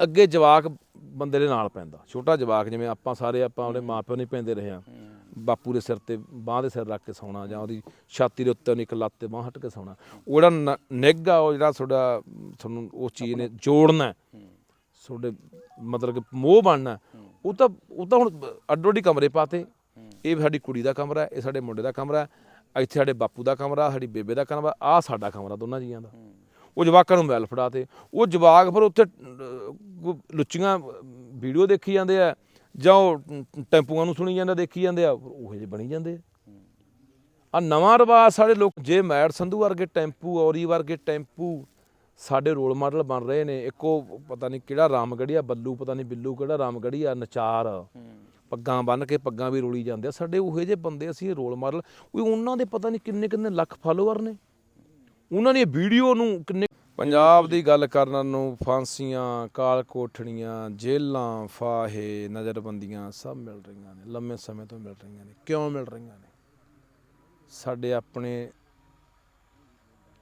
ਅੱਗੇ ਜਵਾਕ ਬੰਦੇ ਦੇ ਨਾਲ ਪੈਂਦਾ। ਛੋਟਾ ਜਵਾਕ ਜਿਵੇਂ ਆਪਾਂ ਸਾਰੇ ਆਪਾਂ ਆਪਣੇ ਮਾਪਿਓ ਨਹੀਂ ਪੈਂਦੇ ਰਹੇ ਆ ਬਾਪੂ ਦੇ ਸਿਰ ਤੇ ਬਾਹ ਦੇ ਸਿਰ ਰੱਖ ਕੇ ਸੌਣਾ ਜਾਂ ਉਹਦੀ ਛਾਤੀ ਦੇ ਉੱਤੇ ਉਹਨੇ ਇੱਕ ਲੱਤ ਤੇ ਬਾਹ ਹਟ ਕੇ ਸੌਣਾ। ਉਹ ਜਿਹੜਾ ਨਿੱਘ ਆ ਉਹ ਜਿਹੜਾ ਤੁਹਾਡਾ ਤੁਹਾਨੂੰ ਉਸ ਚੀਜ਼ ਨੇ ਜੋੜਨਾ। ਤੁਹਾਡੇ ਮਤਲਬ ਕਿ ਮੋਹ ਬਣਨਾ ਉਹ ਤਾਂ ਉਹ ਤਾਂ ਹੁਣ ਅੱਡੋ ਅੱਡੀ ਕਮਰੇ ਪਾਤੇ। ਇਹ ਸਾਡੀ ਕੁੜੀ ਦਾ ਕਮਰਾ ਹੈ, ਇਹ ਸਾਡੇ ਮੁੰਡੇ ਦਾ ਕਮਰਾ ਹੈ, ਇੱਥੇ ਸਾਡੇ ਬਾਪੂ ਦਾ ਕਮਰਾ ਸਾਡੀ ਬੇਬੇ ਦਾ ਕਮਰਾ ਆ ਸਾਡਾ ਕਮਰਾ ਦੋਨਾਂ ਜੀਆਂ ਦਾ। ਉਹ ਜਵਾਕਾਂ ਨੂੰ ਮੋਬਾਈਲ ਫੜਾਤੇ ਉਹ ਜਵਾਕ ਫਿਰ ਉੱਥੇ ਲੁੱਚੀਆਂ ਵੀਡੀਓ ਦੇਖੀ ਜਾਂਦੇ ਆ, ਜਾਂ ਉਹ ਟੈਂਪੂਆਂ ਨੂੰ ਸੁਣੀ ਜਾਂਦੇ, ਦੇਖੀ ਜਾਂਦੇ ਆ ਉਹ ਜਿਹੇ ਬਣੀ ਜਾਂਦੇ ਆ। ਆ ਨਵਾਂ ਰਿਵਾਜ ਸਾਡੇ ਲੋਕ, ਜੇ ਮੈਡ ਸੰਧੂ ਵਰਗੇ ਟੈਂਪੂ, ਔਰੀ ਵਰਗੇ ਟੈਂਪੂ ਸਾਡੇ ਰੋਲ ਮਾਡਲ ਬਣ ਰਹੇ ਨੇ, ਇੱਕੋ ਪਤਾ ਨਹੀਂ ਕਿਹੜਾ ਰਾਮਗੜੀਆ ਬੱਲੂ, ਪਤਾ ਨਹੀਂ ਬਿੱਲੂ ਕਿਹੜਾ ਰਾਮਗੜੀਆ ਨਚਾਰ। ਪੱਗਾਂ ਬੰਨ ਕੇ ਪੱਗਾਂ ਵੀ ਰੋਲੀ ਜਾਂਦੇ ਆ। ਸਾਡੇ ਉਹੇ ਜਿਹੇ ਬੰਦੇ ਅਸੀਂ ਰੋਲ ਮਾਡਲ ਉਹ ਉਹਨਾਂ ਦੇ ਪਤਾ ਨਹੀਂ ਕਿੰਨੇ ਕਿੰਨੇ ਲੱਖ ਫਾਲੋਅਰ ਨੇ। ਉਹਨਾਂ ਦੀ ਵੀਡੀਓ ਨੂੰ ਕਿੰਨੇ ਪੰਜਾਬ ਦੀ ਗੱਲ ਕਰਨ ਨੂੰ ਫਾਂਸੀਆਂ, ਕਾਲ ਕੋਠੜੀਆਂ, ਜੇਲਾਂ, ਫਾਹੇ, ਨਜ਼ਰਬੰਦੀਆਂ ਸਭ ਮਿਲ ਰਹੀਆਂ ਨੇ, ਲੰਮੇ ਸਮੇਂ ਤੋਂ ਮਿਲ ਰਹੀਆਂ ਨੇ। ਕਿਉਂ ਮਿਲ ਰਹੀਆਂ ਨੇ? ਸਾਡੇ ਆਪਣੇ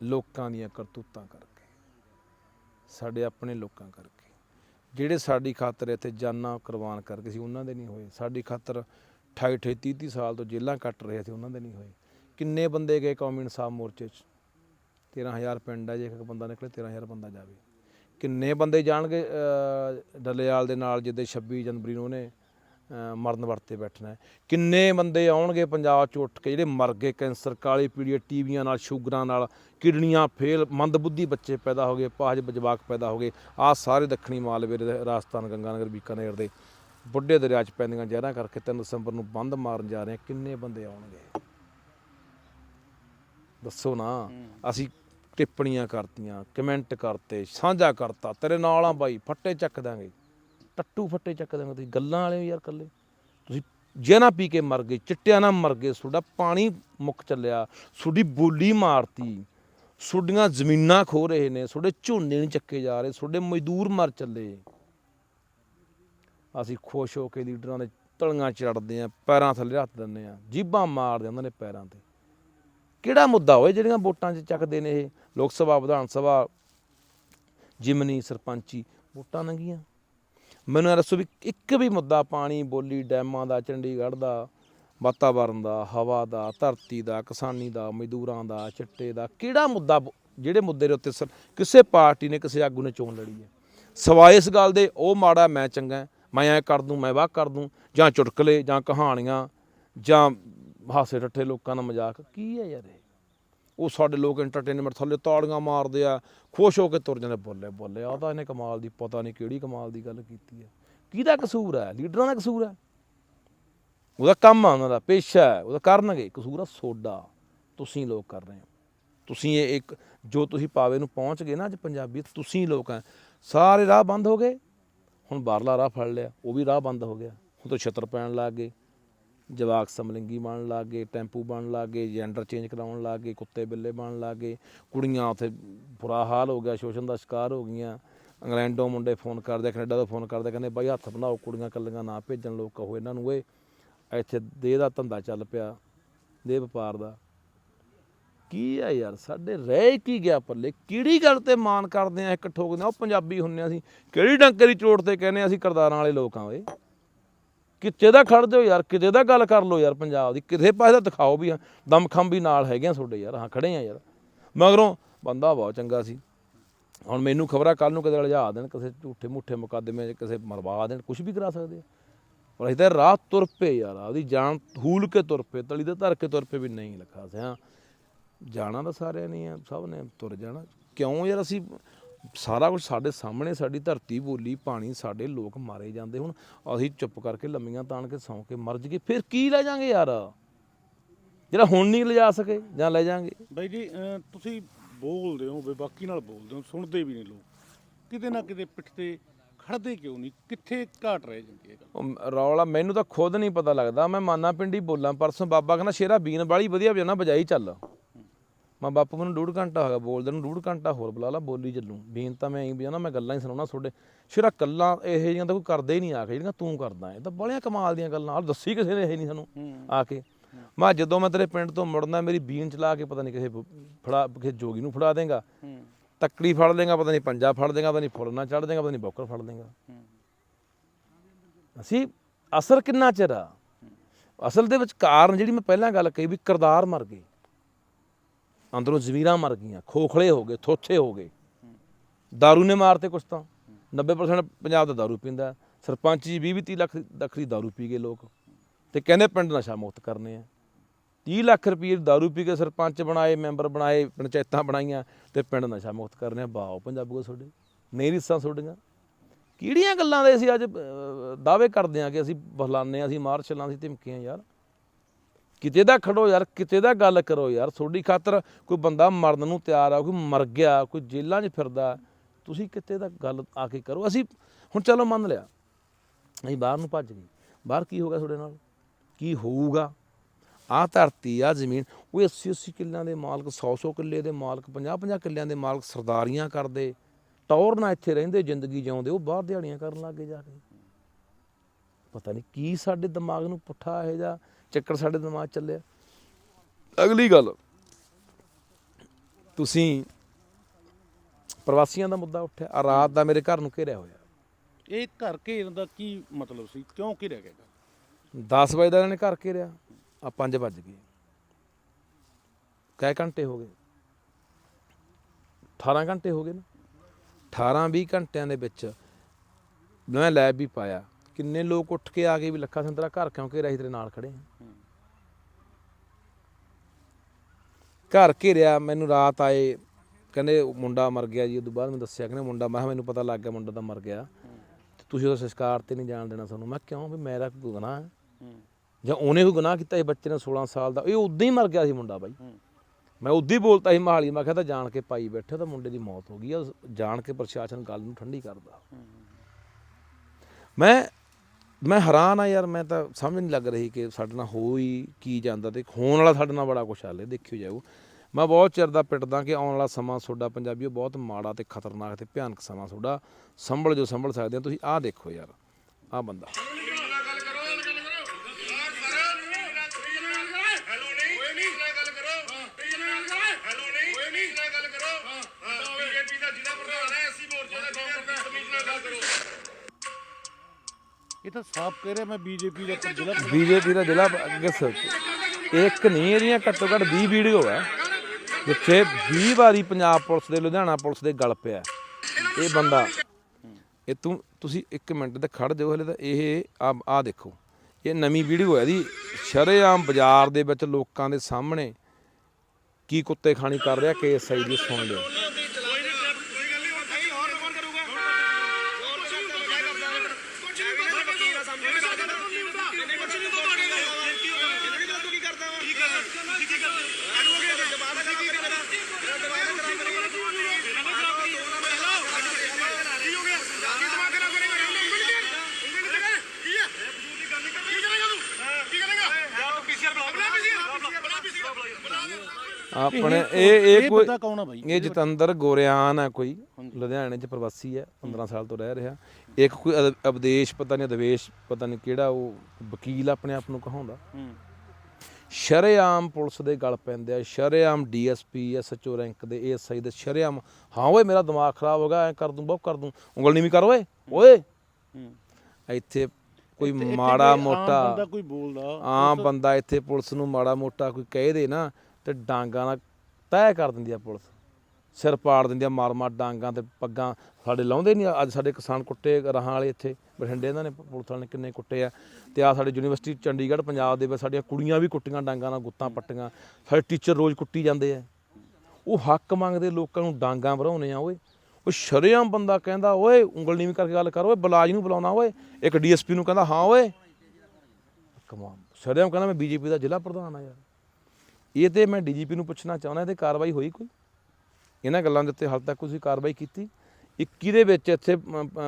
ਲੋਕਾਂ ਦੀਆਂ ਕਰਤੂਤਾਂ ਕਰਕੇ, ਸਾਡੇ ਆਪਣੇ ਲੋਕਾਂ ਕਰਕੇ। ਜਿਹੜੇ ਸਾਡੀ ਖਾਤਰ ਇੱਥੇ ਜਾਨਾਂ ਕੁਰਬਾਨ ਕਰਕੇ ਸੀ, ਉਹਨਾਂ ਦੇ ਨਹੀਂ ਹੋਏ। ਸਾਡੀ ਖਾਤਰ 28 28 30 30 ਸਾਲ ਤੋਂ ਜੇਲਾਂ ਕੱਟ ਰਹੇ ਸੀ, ਉਹਨਾਂ ਦੇ ਨਹੀਂ ਹੋਏ। ਕਿੰਨੇ ਬੰਦੇ ਗਏ ਕੌਮੀ ਇਨਸਾਫ ਮੋਰਚੇ 'ਚ? 13000 ਪਿੰਡ ਹੈ ਜੇ ਇੱਕ ਬੰਦਾ ਨਿਕਲੇ 13000 ਬੰਦਾ ਜਾਵੇ। ਕਿੰਨੇ ਬੰਦੇ ਜਾਣਗੇ ਡੱਲੇਵਾਲ ਦੇ ਨਾਲ ਜਿੱਦੇ 26 ਜਨਵਰੀ ਨੂੰ ਉਹਨੇ ਮਰਨ ਵਰਤੇ ਬੈਠਣਾ ਕਿੰਨੇ ਬੰਦੇ ਆਉਣਗੇ ਪੰਜਾਬ 'ਚ ਉੱਠ ਕੇ ਜਿਹੜੇ ਮਰ ਗਏ ਕੈਂਸਰ ਕਾਲੀ ਪੀੜੀਆ ਟੀਵੀਆਂ ਨਾਲ ਸ਼ੂਗਰਾਂ ਨਾਲ ਕਿਡਨੀਆਂ ਫੇਲ ਮੰਦਬੁੱਧੀ ਬੱਚੇ ਪੈਦਾ ਹੋ ਗਏ ਪਾਜ ਜਵਾਕ ਪੈਦਾ ਹੋ ਗਏ ਆ ਸਾਰੇ ਦੱਖਣੀ ਮਾਲਵੇ ਦੇ ਰਾਜਸਥਾਨ ਗੰਗਾਨਗਰ ਬੀਕਾਨੇਰ ਦੇ ਬੁੱਢੇ ਦਰਿਆ 'ਚ ਪੈਂਦੀਆਂ ਜ਼ਹਿਰਾਂ ਕਰਕੇ 3 ਦਸੰਬਰ ਨੂੰ ਬੰਦ ਮਾਰਨ ਜਾ ਰਹੇ ਆ ਕਿੰਨੇ ਬੰਦੇ ਆਉਣਗੇ? ਦੱਸੋ ਨਾ। ਅਸੀਂ ਟਿੱਪਣੀਆਂ ਕਰਤੀਆਂ, ਕਮੈਂਟ ਕਰਤੇ, ਸਾਂਝਾ ਕਰਤਾ, ਤੇਰੇ ਨਾਲ ਆ ਬਾਈ, ਫੱਟੇ ਚੱਕ ਦਾਂਗੇ। ਟੱਟੂ ਫੱਟੇ ਚੱਕ ਦਾਂਗੇ, ਤੁਸੀਂ ਗੱਲਾਂ ਵਾਲੇ ਹੋ ਯਾਰ ਕੱਲੇ ਤੁਸੀਂ ਜਿਹਨਾਂ ਪੀ ਕੇ ਮਰ ਗਏ, ਚਿੱਟਿਆਂ ਨਾਲ ਮਰ ਗਏ, ਤੁਹਾਡਾ ਪਾਣੀ ਮੁੱਕ ਚੱਲਿਆ, ਤੁਹਾਡੀ ਬੋਲੀ ਮਾਰਤੀ, ਤੁਹਾਡੀਆਂ ਜ਼ਮੀਨਾਂ ਖੋ ਰਹੇ ਨੇ, ਤੁਹਾਡੇ ਝੋਨੇ ਨਹੀਂ ਚੱਕੇ ਜਾ ਰਹੇ, ਤੁਹਾਡੇ ਮਜ਼ਦੂਰ ਮਰ ਚੱਲੇ। ਅਸੀਂ ਖੁਸ਼ ਹੋ ਕੇ ਲੀਡਰਾਂ ਦੇ ਤਲੀਆਂ ਚੜਦੇ ਆ ਪੈਰਾਂ ਥੱਲੇ ਰੱਖ ਦਿੰਦੇ ਆ ਜੀਬਾਂ ਮਾਰਦੇ ਉਹਨਾਂ ਨੇ ਪੈਰਾਂ ਤੇ। ਕਿਹੜਾ ਮੁੱਦਾ ਹੋਏ ਜਿਹੜੀਆਂ ਵੋਟਾਂ 'ਚ ਚੱਕਦੇ ਨੇ ਇਹ? ਲੋਕ ਸਭਾ, ਵਿਧਾਨ ਸਭਾ, ਜਿਮਨੀ, ਸਰਪੰਚੀ, ਵੋਟਾਂ ਨੰਗੀਆਂ। ਮੈਨੂੰ ਇਹ ਦੱਸੋ ਵੀ ਇੱਕ ਵੀ ਮੁੱਦਾ ਪਾਣੀ, ਬੋਲੀ, ਡੈਮਾਂ ਦਾ, ਚੰਡੀਗੜ੍ਹ ਦਾ, ਵਾਤਾਵਰਨ ਦਾ, ਹਵਾ ਦਾ, ਧਰਤੀ ਦਾ, ਕਿਸਾਨੀ ਦਾ, ਮਜ਼ਦੂਰਾਂ ਦਾ, ਚਿੱਟੇ ਦਾ, ਕਿਹੜਾ ਮੁੱਦਾ ਜਿਹੜੇ ਮੁੱਦੇ ਦੇ ਉੱਤੇ ਸਰ, ਕਿਸੇ ਪਾਰਟੀ ਨੇ ਕਿਸੇ ਆਗੂ ਨੇ ਚੋਣ ਲੜੀ ਹੈ? ਸਵਾਏ ਇਸ ਗੱਲ ਦੇ, ਉਹ ਮਾੜਾ, ਮੈਂ ਚੰਗਾ, ਮੈਂ ਐ ਕਰ ਦੂੰ, ਮੈਂ ਵਾਹ ਕਰ ਦੂੰ, ਜਾਂ ਚੁਟਕਲੇ, ਜਾਂ ਕਹਾਣੀਆਂ, ਜਾਂ ਹਾਸੇ ਠੱਠੇ ਲੋਕਾਂ ਦਾ ਮਜ਼ਾਕ, ਕੀ ਹੈ ਯਾਰ ਇਹ? ਉਹ ਸਾਡੇ ਲੋਕ ਐਂਟਰਟੇਨਮੈਂਟ ਥੱਲੇ ਤਾੜੀਆਂ ਮਾਰਦੇ ਆ, ਖੁਸ਼ ਹੋ ਕੇ ਤੁਰ ਜਾਂਦੇ ਬੋਲੇ ਬੋਲੇ, ਆਹ ਤਾਂ ਇਹਨੇ ਕਮਾਲ ਦੀ, ਪਤਾ ਨਹੀਂ ਕਿਹੜੀ ਕਮਾਲ ਦੀ ਗੱਲ ਕੀਤੀ ਹੈ। ਕਿਹਦਾ ਕਸੂਰ ਹੈ? ਲੀਡਰਾਂ ਦਾ ਕਸੂਰ ਹੈ? ਉਹਦਾ ਕੰਮ ਆ ਉਹਨਾਂ ਦਾ, ਪੇਸ਼ਾ ਹੈ, ਉਹਦਾ ਕਰਨਗੇ। ਕਸੂਰ ਆ ਸੋਡਾ, ਤੁਸੀਂ ਲੋਕ ਕਰ ਰਹੇ ਹੋ। ਤੁਸੀਂ ਇਹ ਇੱਕ, ਜੋ ਤੁਸੀਂ ਪਾਵੇ ਨੂੰ ਪਹੁੰਚ ਗਏ ਨਾ ਅੱਜ ਪੰਜਾਬੀ, ਤੁਸੀਂ ਲੋਕ ਆ। ਸਾਰੇ ਰਾਹ ਬੰਦ ਹੋ ਗਏ। ਹੁਣ ਬਾਹਰਲਾ ਰਾਹ ਫੜ ਲਿਆ, ਉਹ ਵੀ ਰਾਹ ਬੰਦ ਹੋ ਗਿਆ। ਹੁਣ ਤਾਂ ਛਤਰ ਪੈਣ ਲੱਗ ਗਏ। ਜਵਾਕ ਸਮਲਿੰਗੀ ਬਣਨ ਲੱਗ ਗਏ, ਟੈਂਪੂ ਬਣਨ ਲੱਗ ਗਏ ਜੈਂਡਰ ਚੇਂਜ ਕਰਾਉਣ ਲੱਗ ਗਏ, ਕੁੱਤੇ ਬਿੱਲੇ ਬਣਨ ਲੱਗ ਗਏ, ਕੁੜੀਆਂ ਉੱਥੇ ਬੁਰਾ ਹਾਲ ਹੋ ਗਿਆ, ਸ਼ੋਸ਼ਣ ਦਾ ਸ਼ਿਕਾਰ ਹੋ ਗਈਆਂ। ਇੰਗਲੈਂਡੋਂ ਮੁੰਡੇ ਫੋਨ ਕਰਦੇ, ਕੈਨੇਡਾ ਤੋਂ ਫੋਨ ਕਰਦੇ, ਕਹਿੰਦੇ ਬਾਈ ਹੱਥ ਬਣਾਓ, ਕੁੜੀਆਂ ਕੱਲੀਆਂ ਨਾ ਭੇਜਣ, ਲੋਕ ਕਹੋ ਇਹਨਾਂ ਨੂੰ, ਓਏ, ਇੱਥੇ ਦੇਹ ਦਾ ਧੰਦਾ ਚੱਲ ਪਿਆ, ਦੇਹ ਵਪਾਰ ਦਾ। ਕੀ ਆ ਯਾਰ, ਸਾਡੇ ਰਹਿ ਕੀ ਗਿਆ ਪੱਲੇ? ਕਿਹੜੀ ਗੱਲ ਤੇ ਮਾਨ ਕਰਦੇ ਆ, ਇੱਕ ਠੋਕਦੇ ਆ, ਉਹ ਪੰਜਾਬੀ ਹੁੰਨੇ ਆ ਅਸੀਂ, ਕਿਹੜੀ ਡੰਕੇ ਦੀ ਚੋਟ ਤੇ ਕਹਿੰਦੇ ਆ ਅਸੀਂ ਕਰਦਾਰਾਂ ਵਾਲੇ ਲੋਕ ਆ, ਓਏ। ਕਿਤੇ ਦਾ ਖੜ ਜਾਓ ਯਾਰ, ਕਿਤੇ ਦਾ ਗੱਲ ਕਰ ਲਓ ਯਾਰ ਪੰਜਾਬ ਦੀ ਕਿਸੇ ਪਾਸੇ ਦਾ ਦਿਖਾਓ ਵੀ ਹਾਂ, ਦਮਖਮ ਵੀ ਨਾਲ ਹੈਗੇ ਆ ਤੁਹਾਡੇ ਯਾਰ, ਹਾਂ ਖੜੇ ਆ ਯਾਰ। ਮਗਰੋਂ ਬੰਦਾ ਬਹੁਤ ਚੰਗਾ ਸੀ। ਹੁਣ ਮੈਨੂੰ ਖਬਰਾਂ ਕੱਲ ਨੂੰ ਕਦੇ ਲਿਜਾ ਦੇਣ, ਕਿਸੇ ਝੂਠੇ ਮੁੱਠੇ ਮੁਕੱਦਮੇ 'ਚ ਕਿਸੇ ਮਰਵਾ ਦੇਣ ਕੁਝ ਵੀ ਕਰਾ ਸਕਦੇ ਆ। ਪਰ ਅਸੀਂ ਤਾਂ ਰਾਤ ਤੁਰ ਪਏ ਯਾਰ ਉਹਦੀ ਜਾਨ ਹੂਲ ਕੇ ਤੁਰ ਪਏ, ਤਲੀ ਦੇ ਧਰ ਕੇ ਤੁਰ ਪਏ ਵੀ ਨਹੀਂ ਲੱਖਾ ਸਿਆ। ਜਾਣਾ ਤਾਂ ਸਾਰਿਆਂ ਨੇ ਆ, ਸਭ ਨੇ ਤੁਰ ਜਾਣਾ। ਕਿਉਂ ਯਾਰ ਅਸੀਂ ਸਾਰਾ ਕੁਝ ਸਾਡੇ ਸਾਹਮਣੇ ਸਾਡੀ ਧਰਤੀ ਬੋਲੀ ਪਾਣੀ ਸਾਡੇ ਲੋਕ ਮਾਰੇ ਜਾਂਦੇ ਹੁਣ। ਅਸੀਂ ਚੁੱਪ ਕਰਕੇ ਲੰਮੀਆਂ ਤਾਣ ਕੇ ਸੌਂ ਕੇ ਮਰ ਜਗੇ ਫਿਰ ਕੀ ਲੈ ਜਾਾਂਗੇ ਯਾਰ? ਜਿਹੜਾ ਹੁਣ ਨਹੀਂ ਲਿਜਾ ਸਕੇ ਜਾਂ ਲੈ ਜਾਾਂਗੇ। ਬਾਈ ਜੀ ਅਹ ਤੁਸੀਂ ਬੋਲਦੇ ਹੋ ਵੀ ਬਾਕੀ ਨਾਲ ਬੋਲਦੇ ਹੋ ਸੁਣਦੇ ਵੀ ਨੇ ਲੋਕ। ਕਿਤੇ ਨਾ ਕਿਤੇ ਪਿੱਠ ਤੇ ਖੜਦੇ ਕਿਉਂ ਨਹੀਂ? ਕਿੱਥੇ ਘਾਟ ਰਹਿ ਜਾਂਦੀ ਹੈ ਗੱਲ? ਉਹ ਰੌਲਾ ਮੈਨੂੰ ਤਾਂ ਖੁਦ ਨਹੀਂ ਪਤਾ ਲੱਗਦਾ। ਮੈਂ ਮਾਨਾ ਪਿੰਡੀ ਬੋਲਾਂ ਪਰਸੋਂ ਬਾਬਾ ਕਹਿੰਦਾ ਸ਼ੇਰਾ ਬੀਨ ਵਾਲੀ ਵਧੀਆ ਵਜਾਣਾ ਬਜਾਈ ਚੱਲ। ਮੈਂ ਬਾਪੂ ਮੈਨੂੰ ਡੂਢ ਘੰਟਾ ਹੋ ਗਿਆ ਬੋਲਦੇ ਨੂੰ ਡੂਢ ਘੰਟਾ ਹੋਰ ਬੁਲਾ ਲਾ ਬੋਲੀ ਚੱਲੂ। ਬੀਨ ਤਾਂ ਮੈਂ ਐਂ ਵਜਾਣਾ ਮੈਂ ਗੱਲਾਂ ਹੀ ਸੁਣਾਉਣਾ ਤੁਹਾਡੇ। ਸ਼ੇਰਾ ਕੱਲਾਂ ਇਹ ਜਿਹੀਆਂ ਤਾਂ ਕੋਈ ਕਰਦੇ ਹੀ ਨਹੀਂ ਆ ਕੇ ਜਿਹੜੀਆਂ ਤੂੰ ਕਰਦਾ ਇਹ ਤਾਂ ਬੜੀਆਂ ਕਮਾਲ ਦੀਆਂ ਗੱਲਾਂ ਆ ਦੱਸੀ ਕਿਸੇ ਨੇ ਇਹ ਨਹੀਂ ਸਾਨੂੰ ਆ ਕੇ। ਮੈਂ ਜਦੋਂ ਮੈਂ ਤੇਰੇ ਪਿੰਡ ਤੋਂ ਮੁੜਨਾ ਮੇਰੀ ਬੀਨ ਚਲਾ ਕੇ ਪਤਾ ਨਹੀਂ ਕਿਸੇ ਫੜਾ ਕਿਸੇ ਜੋਗੀ ਨੂੰ ਫੜਾ ਦੇਗਾ। ਤੱਕੜੀ ਫੜ ਲੇਗਾ ਪਤਾ ਨਹੀਂ ਪੰਜਾ ਫੜ ਦੇਗਾ ਪਤਾ ਨਹੀਂ ਫੁੱਲ ਚੜ ਦੇਗਾ ਪਤਾ ਨਹੀਂ ਬੌਕਰ ਫੜ ਦੇਗਾ ਅਸੀਂ ਅਸਰ ਕਿੰਨਾ ਚਿਰ ਆ? ਅਸਲ ਦੇ ਵਿੱਚ ਕਾਰਨ ਜਿਹੜੀ ਮੈਂ ਪਹਿਲਾਂ ਗੱਲ ਕਹੀ ਵੀ ਕਿਰਦਾਰ ਮਰ ਗਏ। ਅੰਦਰੋਂ ਜ਼ਮੀਰਾਂ ਮਰ ਗਈਆਂ ਖੋਖਲੇ ਹੋ ਗਏ ਥੋਥੇ ਹੋ ਗਏ दारू ਨੇ ਮਾਰਤੇ ਕੁਛ ਤਾਂ 90% ਪੰਜਾਬ ਦਾ दारू ਪੀਂਦਾ ਸਰਪੰਚ ਜੀ 20 30 ਲੱਖ ਲੱਖ ਦੀ दारू ਪੀ ਗਏ ਲੋਕ ਤੇ ਕਹਿੰਦੇ ਪਿੰਡ ਨਸ਼ਾ ਮੁਕਤ ਕਰਨੇ ਆ 30 ਲੱਖ ਰੁਪਏ ਦੀ दारू ਪੀ ਕੇ ਸਰਪੰਚ ਬਣਾਏ ਮੈਂਬਰ ਬਣਾਏ ਪੰਚਾਇਤਾਂ ਬਣਾਈਆਂ ਤੇ ਪਿੰਡ ਨਸ਼ਾ ਮੁਕਤ ਕਰਨੇ ਆ ਵਾਓ ਪੰਜਾਬੀਓ ਤੁਹਾਡੇ ਨਹੀਂ ਰਿਸਾਂ ਤੁਹਾਡੀਆਂ ਕਿਹੜੀਆਂ ਗੱਲਾਂ ਦੇ ਅਸੀਂ ਅੱਜ ਅਹ, ਦਾਅਵੇ ਕਰਦੇ ਆ ਕਿ ਅਸੀਂ ਬਹਲਾਨੇ ਆ ਅਸੀਂ ਮਾਰਸ਼ਲਾਂ ਅਸੀਂ ਧਮਕੀਆਂ ਯਾਰ ਕਿਤੇ ਦਾ ਖੜੋ ਯਾਰ, ਕਿਤੇ ਦਾ ਗੱਲ ਕਰੋ ਯਾਰ। ਤੁਹਾਡੀ ਖਾਤਰ ਕੋਈ ਬੰਦਾ ਮਰਨ ਨੂੰ ਤਿਆਰ ਆ, ਕੋਈ ਮਰ ਗਿਆ, ਕੋਈ ਜੇਲ੍ਹਾਂ 'ਚ ਫਿਰਦਾ, ਤੁਸੀਂ ਕਿਤੇ ਦਾ ਗੱਲ ਆ ਕੇ ਕਰੋ। ਅਸੀਂ ਹੁਣ ਚਲੋ ਮੰਨ ਲਿਆ, ਅਸੀਂ ਬਾਹਰ ਨੂੰ ਭੱਜ ਗਏ। ਬਾਹਰ ਕੀ ਹੋਗਾ ਤੁਹਾਡੇ ਨਾਲ? ਕੀ ਹੋਊਗਾ? ਆਹ ਧਰਤੀ ਆ ਜ਼ਮੀਨ, ਉਹ 80 80 ਕਿੱਲਿਆਂ ਦੇ ਮਾਲਕ 100 100 ਕਿੱਲੇ ਦੇ ਮਾਲਕ 50 50 ਕਿੱਲਿਆਂ ਦੇ ਮਾਲਕ ਸਰਦਾਰੀਆਂ ਕਰਦੇ। ਟੌਰ ਨਾਲ ਇੱਥੇ ਰਹਿੰਦੇ, ਜ਼ਿੰਦਗੀ ਜਿਉਂਦੇ, ਉਹ ਬਾਹਰ ਦਿਹਾੜੀਆਂ ਕਰਨ ਲੱਗੇ ਜਾ ਕੇ। ਪਤਾ ਨਹੀਂ ਕੀ ਸਾਡੇ ਦਿਮਾਗ ਨੂੰ ਪੁੱਠਾ ਇਹ ਜਾਂ ਚੱਕਰ ਸਾਡੇ ਦਿਮਾਗ 'ਚ ਚੱਲਿਆ। ਅਗਲੀ ਗੱਲ ਤੁਸੀਂ ਪ੍ਰਵਾਸੀਆਂ ਦਾ ਮੁੱਦਾ ਉੱਠਿਆ ਆ ਰਾਤ ਦਾ ਮੇਰੇ ਘਰ ਨੂੰ ਘੇਰਿਆ ਹੋਇਆ। ਇਹ ਘਰ ਘੇਰਨ ਦਾ ਕੀ ਮਤਲਬ ਸੀ? ਕਿਉਂ ਘਿਰਿਆ ਗਿਆ? 10 ਵਜੇ ਦਾ ਇਹਨਾਂ ਨੇ ਘਰ ਘੇਰਿਆ ਆ 5 ਵੱਜ ਗਏ। ਕਈ ਘੰਟੇ ਹੋ ਗਏ। 18 ਘੰਟੇ ਹੋ ਗਏ ਨਾ। 18 20 ਘੰਟਿਆਂ ਦੇ ਵਿੱਚ ਮੈਂ ਲੈਬ ਵੀ ਪਾਇਆ। ਕਿੰਨੇ ਲੋਕ ਉੱਠ ਕੇ ਆ ਗਏ ਵੀ ਲੱਖਾ ਸੰਤਰਾ ਘਰ ਕਿਉਂ ਘੇਰਿਆ ਤੇਰੇ ਨਾਲ ਖੜੇ ਹਾਂ। ਘਰ ਘੇਰਿਆ ਮੈਨੂੰ ਰਾਤ ਆਏ ਕਹਿੰਦੇ ਉਹ ਮੁੰਡਾ ਮਰ ਗਿਆ ਜੀ ਉਦੋਂ ਬਾਅਦ ਮੈਨੂੰ ਦੱਸਿਆ ਕਹਿੰਦੇ ਮੁੰਡਾ ਮੈਂ ਕਿਹਾ ਮੈਨੂੰ ਪਤਾ ਲੱਗ ਗਿਆ ਮੁੰਡਾ ਤਾਂ ਮਰ ਗਿਆ। ਤੇ ਤੁਸੀਂ ਉਹਦਾ ਸੰਸਕਾਰ ਤੇ ਨਹੀਂ ਜਾਣ ਦੇਣਾ ਸਾਨੂੰ। ਮੈਂ ਕਿਹਾ, ਕਿਉਂ? ਵੀ ਮੇਰਾ ਕੋਈ ਗੁਨਾਹ ਹੈ। ਜਾਂ ਉਹਨੇ ਕੋਈ ਗੁਨਾਹ ਕੀਤਾ ਇਹ ਬੱਚੇ ਨੇ 16 ਸਾਲ ਦਾ? ਇਹ ਉਦਾਂ ਹੀ ਮਰ ਗਿਆ ਸੀ ਮੁੰਡਾ ਬਾਈ। ਮੈਂ ਉਦਾਂ ਹੀ ਬੋਲਤਾ ਸੀ ਮਹਾਲੀ ਮੈਂ ਕਿਹਾ ਤਾਂ ਜਾਣ ਕੇ ਪਾਈ ਬੈਠੇ ਤਾਂ ਮੁੰਡੇ ਦੀ ਮੌਤ ਹੋ ਗਈ ਆ ਜਾਣ ਕੇ ਪ੍ਰਸ਼ਾਸਨ ਗੱਲ ਨੂੰ ਠੰਡੀ ਕਰਦਾ। ਮੈਂ ਮੈਂ ਹੈਰਾਨ ਆ ਯਾਰ, ਮੈਂ ਤਾਂ ਸਮਝ ਨਹੀਂ ਲੱਗ ਰਹੀ ਕਿ ਸਾਡੇ ਨਾਲ ਹੋ ਹੀ ਕੀ ਜਾਂਦਾ ਤੇ ਹੋਣ ਵਾਲਾ ਸਾਡੇ ਨਾਲ ਬੜਾ ਕੁਛ ਹਾਲੇ ਦੇਖਿਓ ਜਾਊ ਮੈਂ ਬਹੁਤ ਚਿਰ ਦਾ ਪਿੱਟਦਾ ਕਿ ਆਉਣ ਵਾਲਾ ਸਮਾਂ ਤੁਹਾਡਾ ਪੰਜਾਬੀਓ ਬਹੁਤ ਮਾੜਾ ਤੇ ਖਤਰਨਾਕ ਤੇ ਭਿਆਨਕ ਸਮਾਂ ਤੁਹਾਡਾ ਸੰਭਲ ਜੋ ਸੰਭਲ ਸਕਦੇ ਹੋ ਤੁਸੀਂ ਆਹ ਦੇਖੋ ਯਾਰ, ਆਹ ਬੰਦਾ। ਇਹ ਤਾਂ ਸਾਫ਼ ਕਹਿ ਰਿਹਾ ਮੈਂ ਬੀਜੇਪੀ ਦਾ ਜ਼ਿਲ੍ਹਾ ਪ੍ਰਧਾਨ। ਬੀਜੇਪੀ ਦਾ ਜ਼ਿਲ੍ਹਾ ਅੱਗੇ ਸ- ਇੱਕ ਨਹੀਂ, ਇਹਦੀਆਂ ਘੱਟੋ ਘੱਟ 20 ਵੀਡੀਓ ਹੈ, ਜਿੱਥੇ 20 ਵਾਰੀ ਪੰਜਾਬ ਪੁਲਿਸ ਦੇ, ਲੁਧਿਆਣਾ ਪੁਲਿਸ ਦੇ ਗਲ ਪਿਆ। ਇਹ ਬੰਦਾ, ਇਹ ਤੂੰ, ਤੁਸੀਂ 1 ਮਿੰਟ ਤੇ ਖੜ ਜਾਓ ਹਲੇ ਤਾਂ, ਇਹ ਆ ਆ ਦੇਖੋ। ਇਹ ਨਵੀਂ ਵੀਡੀਓ ਹੈ ਇਹਦੀ, ਸ਼ਰੇਆਮ ਬਾਜ਼ਾਰ ਦੇ ਵਿੱਚ ਲੋਕਾਂ ਦੇ ਸਾਹਮਣੇ ਕੀ ਕੁੱਤੇ ਖਾਣੀ ਕਰ ਰਿਹਾ, ਕੇਸ ਆਈ ਦੀ ਸੁਣ ਲਿਓ। ਆਪਣੇ ਇਹ ਇਹ ਕੋਈ ਬੰਦਾ ਕੌਣ ਆ ਬਾਈ? ਇਹ ਜਤਿੰਦਰ ਗੋਰਿਆਨ ਹੈ ਕੋਈ ਲੁਧਿਆਣੇ ਚ ਪ੍ਰਵਾਸੀ ਹੈ 15 ਸਾਲ ਤੋਂ ਰਹਿ ਰਿਹਾ। ਇੱਕ ਕੋਈ ਅਦ- ਅਵਦੇਸ਼ ਪਤਾ ਨਹੀਂ ਅਦਵੇਸ਼ ਪਤਾ ਨਹੀਂ ਕਿਹੜਾ ਉਹ ਵਕੀਲ ਆਪਣੇ ਆਪ ਨੂੰ ਕਹਾਉਂਦਾ। ਹੂੰ। ਸ਼ਰੇਆਮ ਪੁਲਿਸ ਦੇ ਗਲ ਪੈਂਦੇ ਆ ਸ਼ਰੇਆਮ ਡੀਐਸਪੀ ਐਸਐਚਓ ਰੈਂਕ ਦੇ ਏਐਸਆਈ ਦੇ ਸ਼ਰੇਆਮ ਹਾਂ ਓਏ ਮੇਰਾ ਦਿਮਾਗ ਖਰਾਬ ਹੋ ਗਿਆ ਐ ਕਰ ਦੂੰ ਬਹੁਤ ਕਰ ਦੂੰ ਉਂਗਲ ਨਹੀਂ ਵੀ ਕਰ ਓਏ ਓਏ। ਹੂੰ। ਇੱਥੇ ਕੋਈ ਇੱਥੇ- ਮਾੜਾ ਆਮ ਮੋਟਾ ਬੰਦਾ ਕੋਈ ਬੋਲਦਾ ਆਮ ਬੰਦਾ ਇੱਥੇ ਪੁਲਿਸ ਨੂੰ ਮਾੜਾ ਮੋਟਾ ਕੋਈ ਕਹਿ ਦੇ ਨਾ ਤੇ ਡਾਂਗਾਂ ਨਾਲ ਤੈਅ ਕਰ ਦਿੰਦੀ ਆ ਪੁਲਿਸ। ਸਿਰ ਪਾੜ ਦਿੰਦੀ ਆ, ਮਾਰ ਮਾਰ ਡਾਂਗਾਂ ਤੇ ਪੱਗਾਂ ਸਾਡੇ ਲਾਉਂਦੇ ਨਹੀਂ, ਅੱਜ ਸਾਡੇ ਕਿਸਾਨ ਕੁੱਟੇ ਰਾਹਾਂ ਵਾਲੇ ਇੱਥੇ, ਬਠਿੰਡੇ ਇਹਨਾਂ ਨੇ, ਪੁਲਿਸ ਵਾਲਿਆਂ ਨੇ ਕਿੰਨੇ ਕੁੱਟੇ ਆ। ਤੇ ਆ ਸਾਡੇ ਯੂਨੀਵਰਸਿਟੀ ਚੰਡੀਗੜ੍ਹ, ਪੰਜਾਬ ਦੇ ਵਿੱਚ ਸਾਡੀਆਂ ਕੁੜੀਆਂ ਵੀ ਕੁੱਟੀਆਂ ਡਾਂਗਾਂ ਨਾਲ ਗੁੱਤਾਂ ਪੱਟੀਆਂ। ਸਾਡੇ ਟੀਚਰ ਰੋਜ਼ ਕੁੱਟੀ ਜਾਂਦੇ ਆ। ਉਹ ਹੱਕ ਮੰਗਦੇ ਲੋਕਾਂ ਨੂੰ ਡਾਂਗਾਂ ਭਰਾਉਨੇ ਆ, ਓਏ। ਉਹ ਸ਼ਰੇਆਮ ਬੰਦਾ ਕਹਿੰਦਾ, ਓਏ ਉਂਗਲ ਨੀਵੀਂ ਕਰਕੇ ਗੱਲ ਕਰ, ਓਏ, ਬਲਾਜ ਨੂੰ ਬੁਲਾਉਣਾ, ਓਏ। ਇੱਕ ਡੀਐਸਪੀ ਨੂੰ ਕਹਿੰਦਾ, ਹਾਂ, ਓਏ। ਕਮਾਲ। ਸ਼ਰੇਆਮ ਕਹਿੰਦਾ, ਮੈਂ ਬੀਜੇਪੀ ਦਾ ਜ਼ਿਲ੍ਹਾ ਪ੍ਰਧਾਨ ਆ ਯਾਰ। ਇਹ ਤੇ ਮੈਂ ਡੀਜੀਪੀ ਨੂੰ ਪੁੱਛਣਾ ਚਾਹੁੰਦਾ ਤੇ ਕਾਰਵਾਈ ਹੋਈ ਕੋਈ? ਇਹਨਾਂ ਗੱਲਾਂ ਦੇ ਉੱਤੇ ਹਾਲ ਤੱਕ ਕੋਈ ਕਾਰਵਾਈ ਕੀਤੀ? 21 ਦੇ ਵਿੱਚ ਇੱਥੇ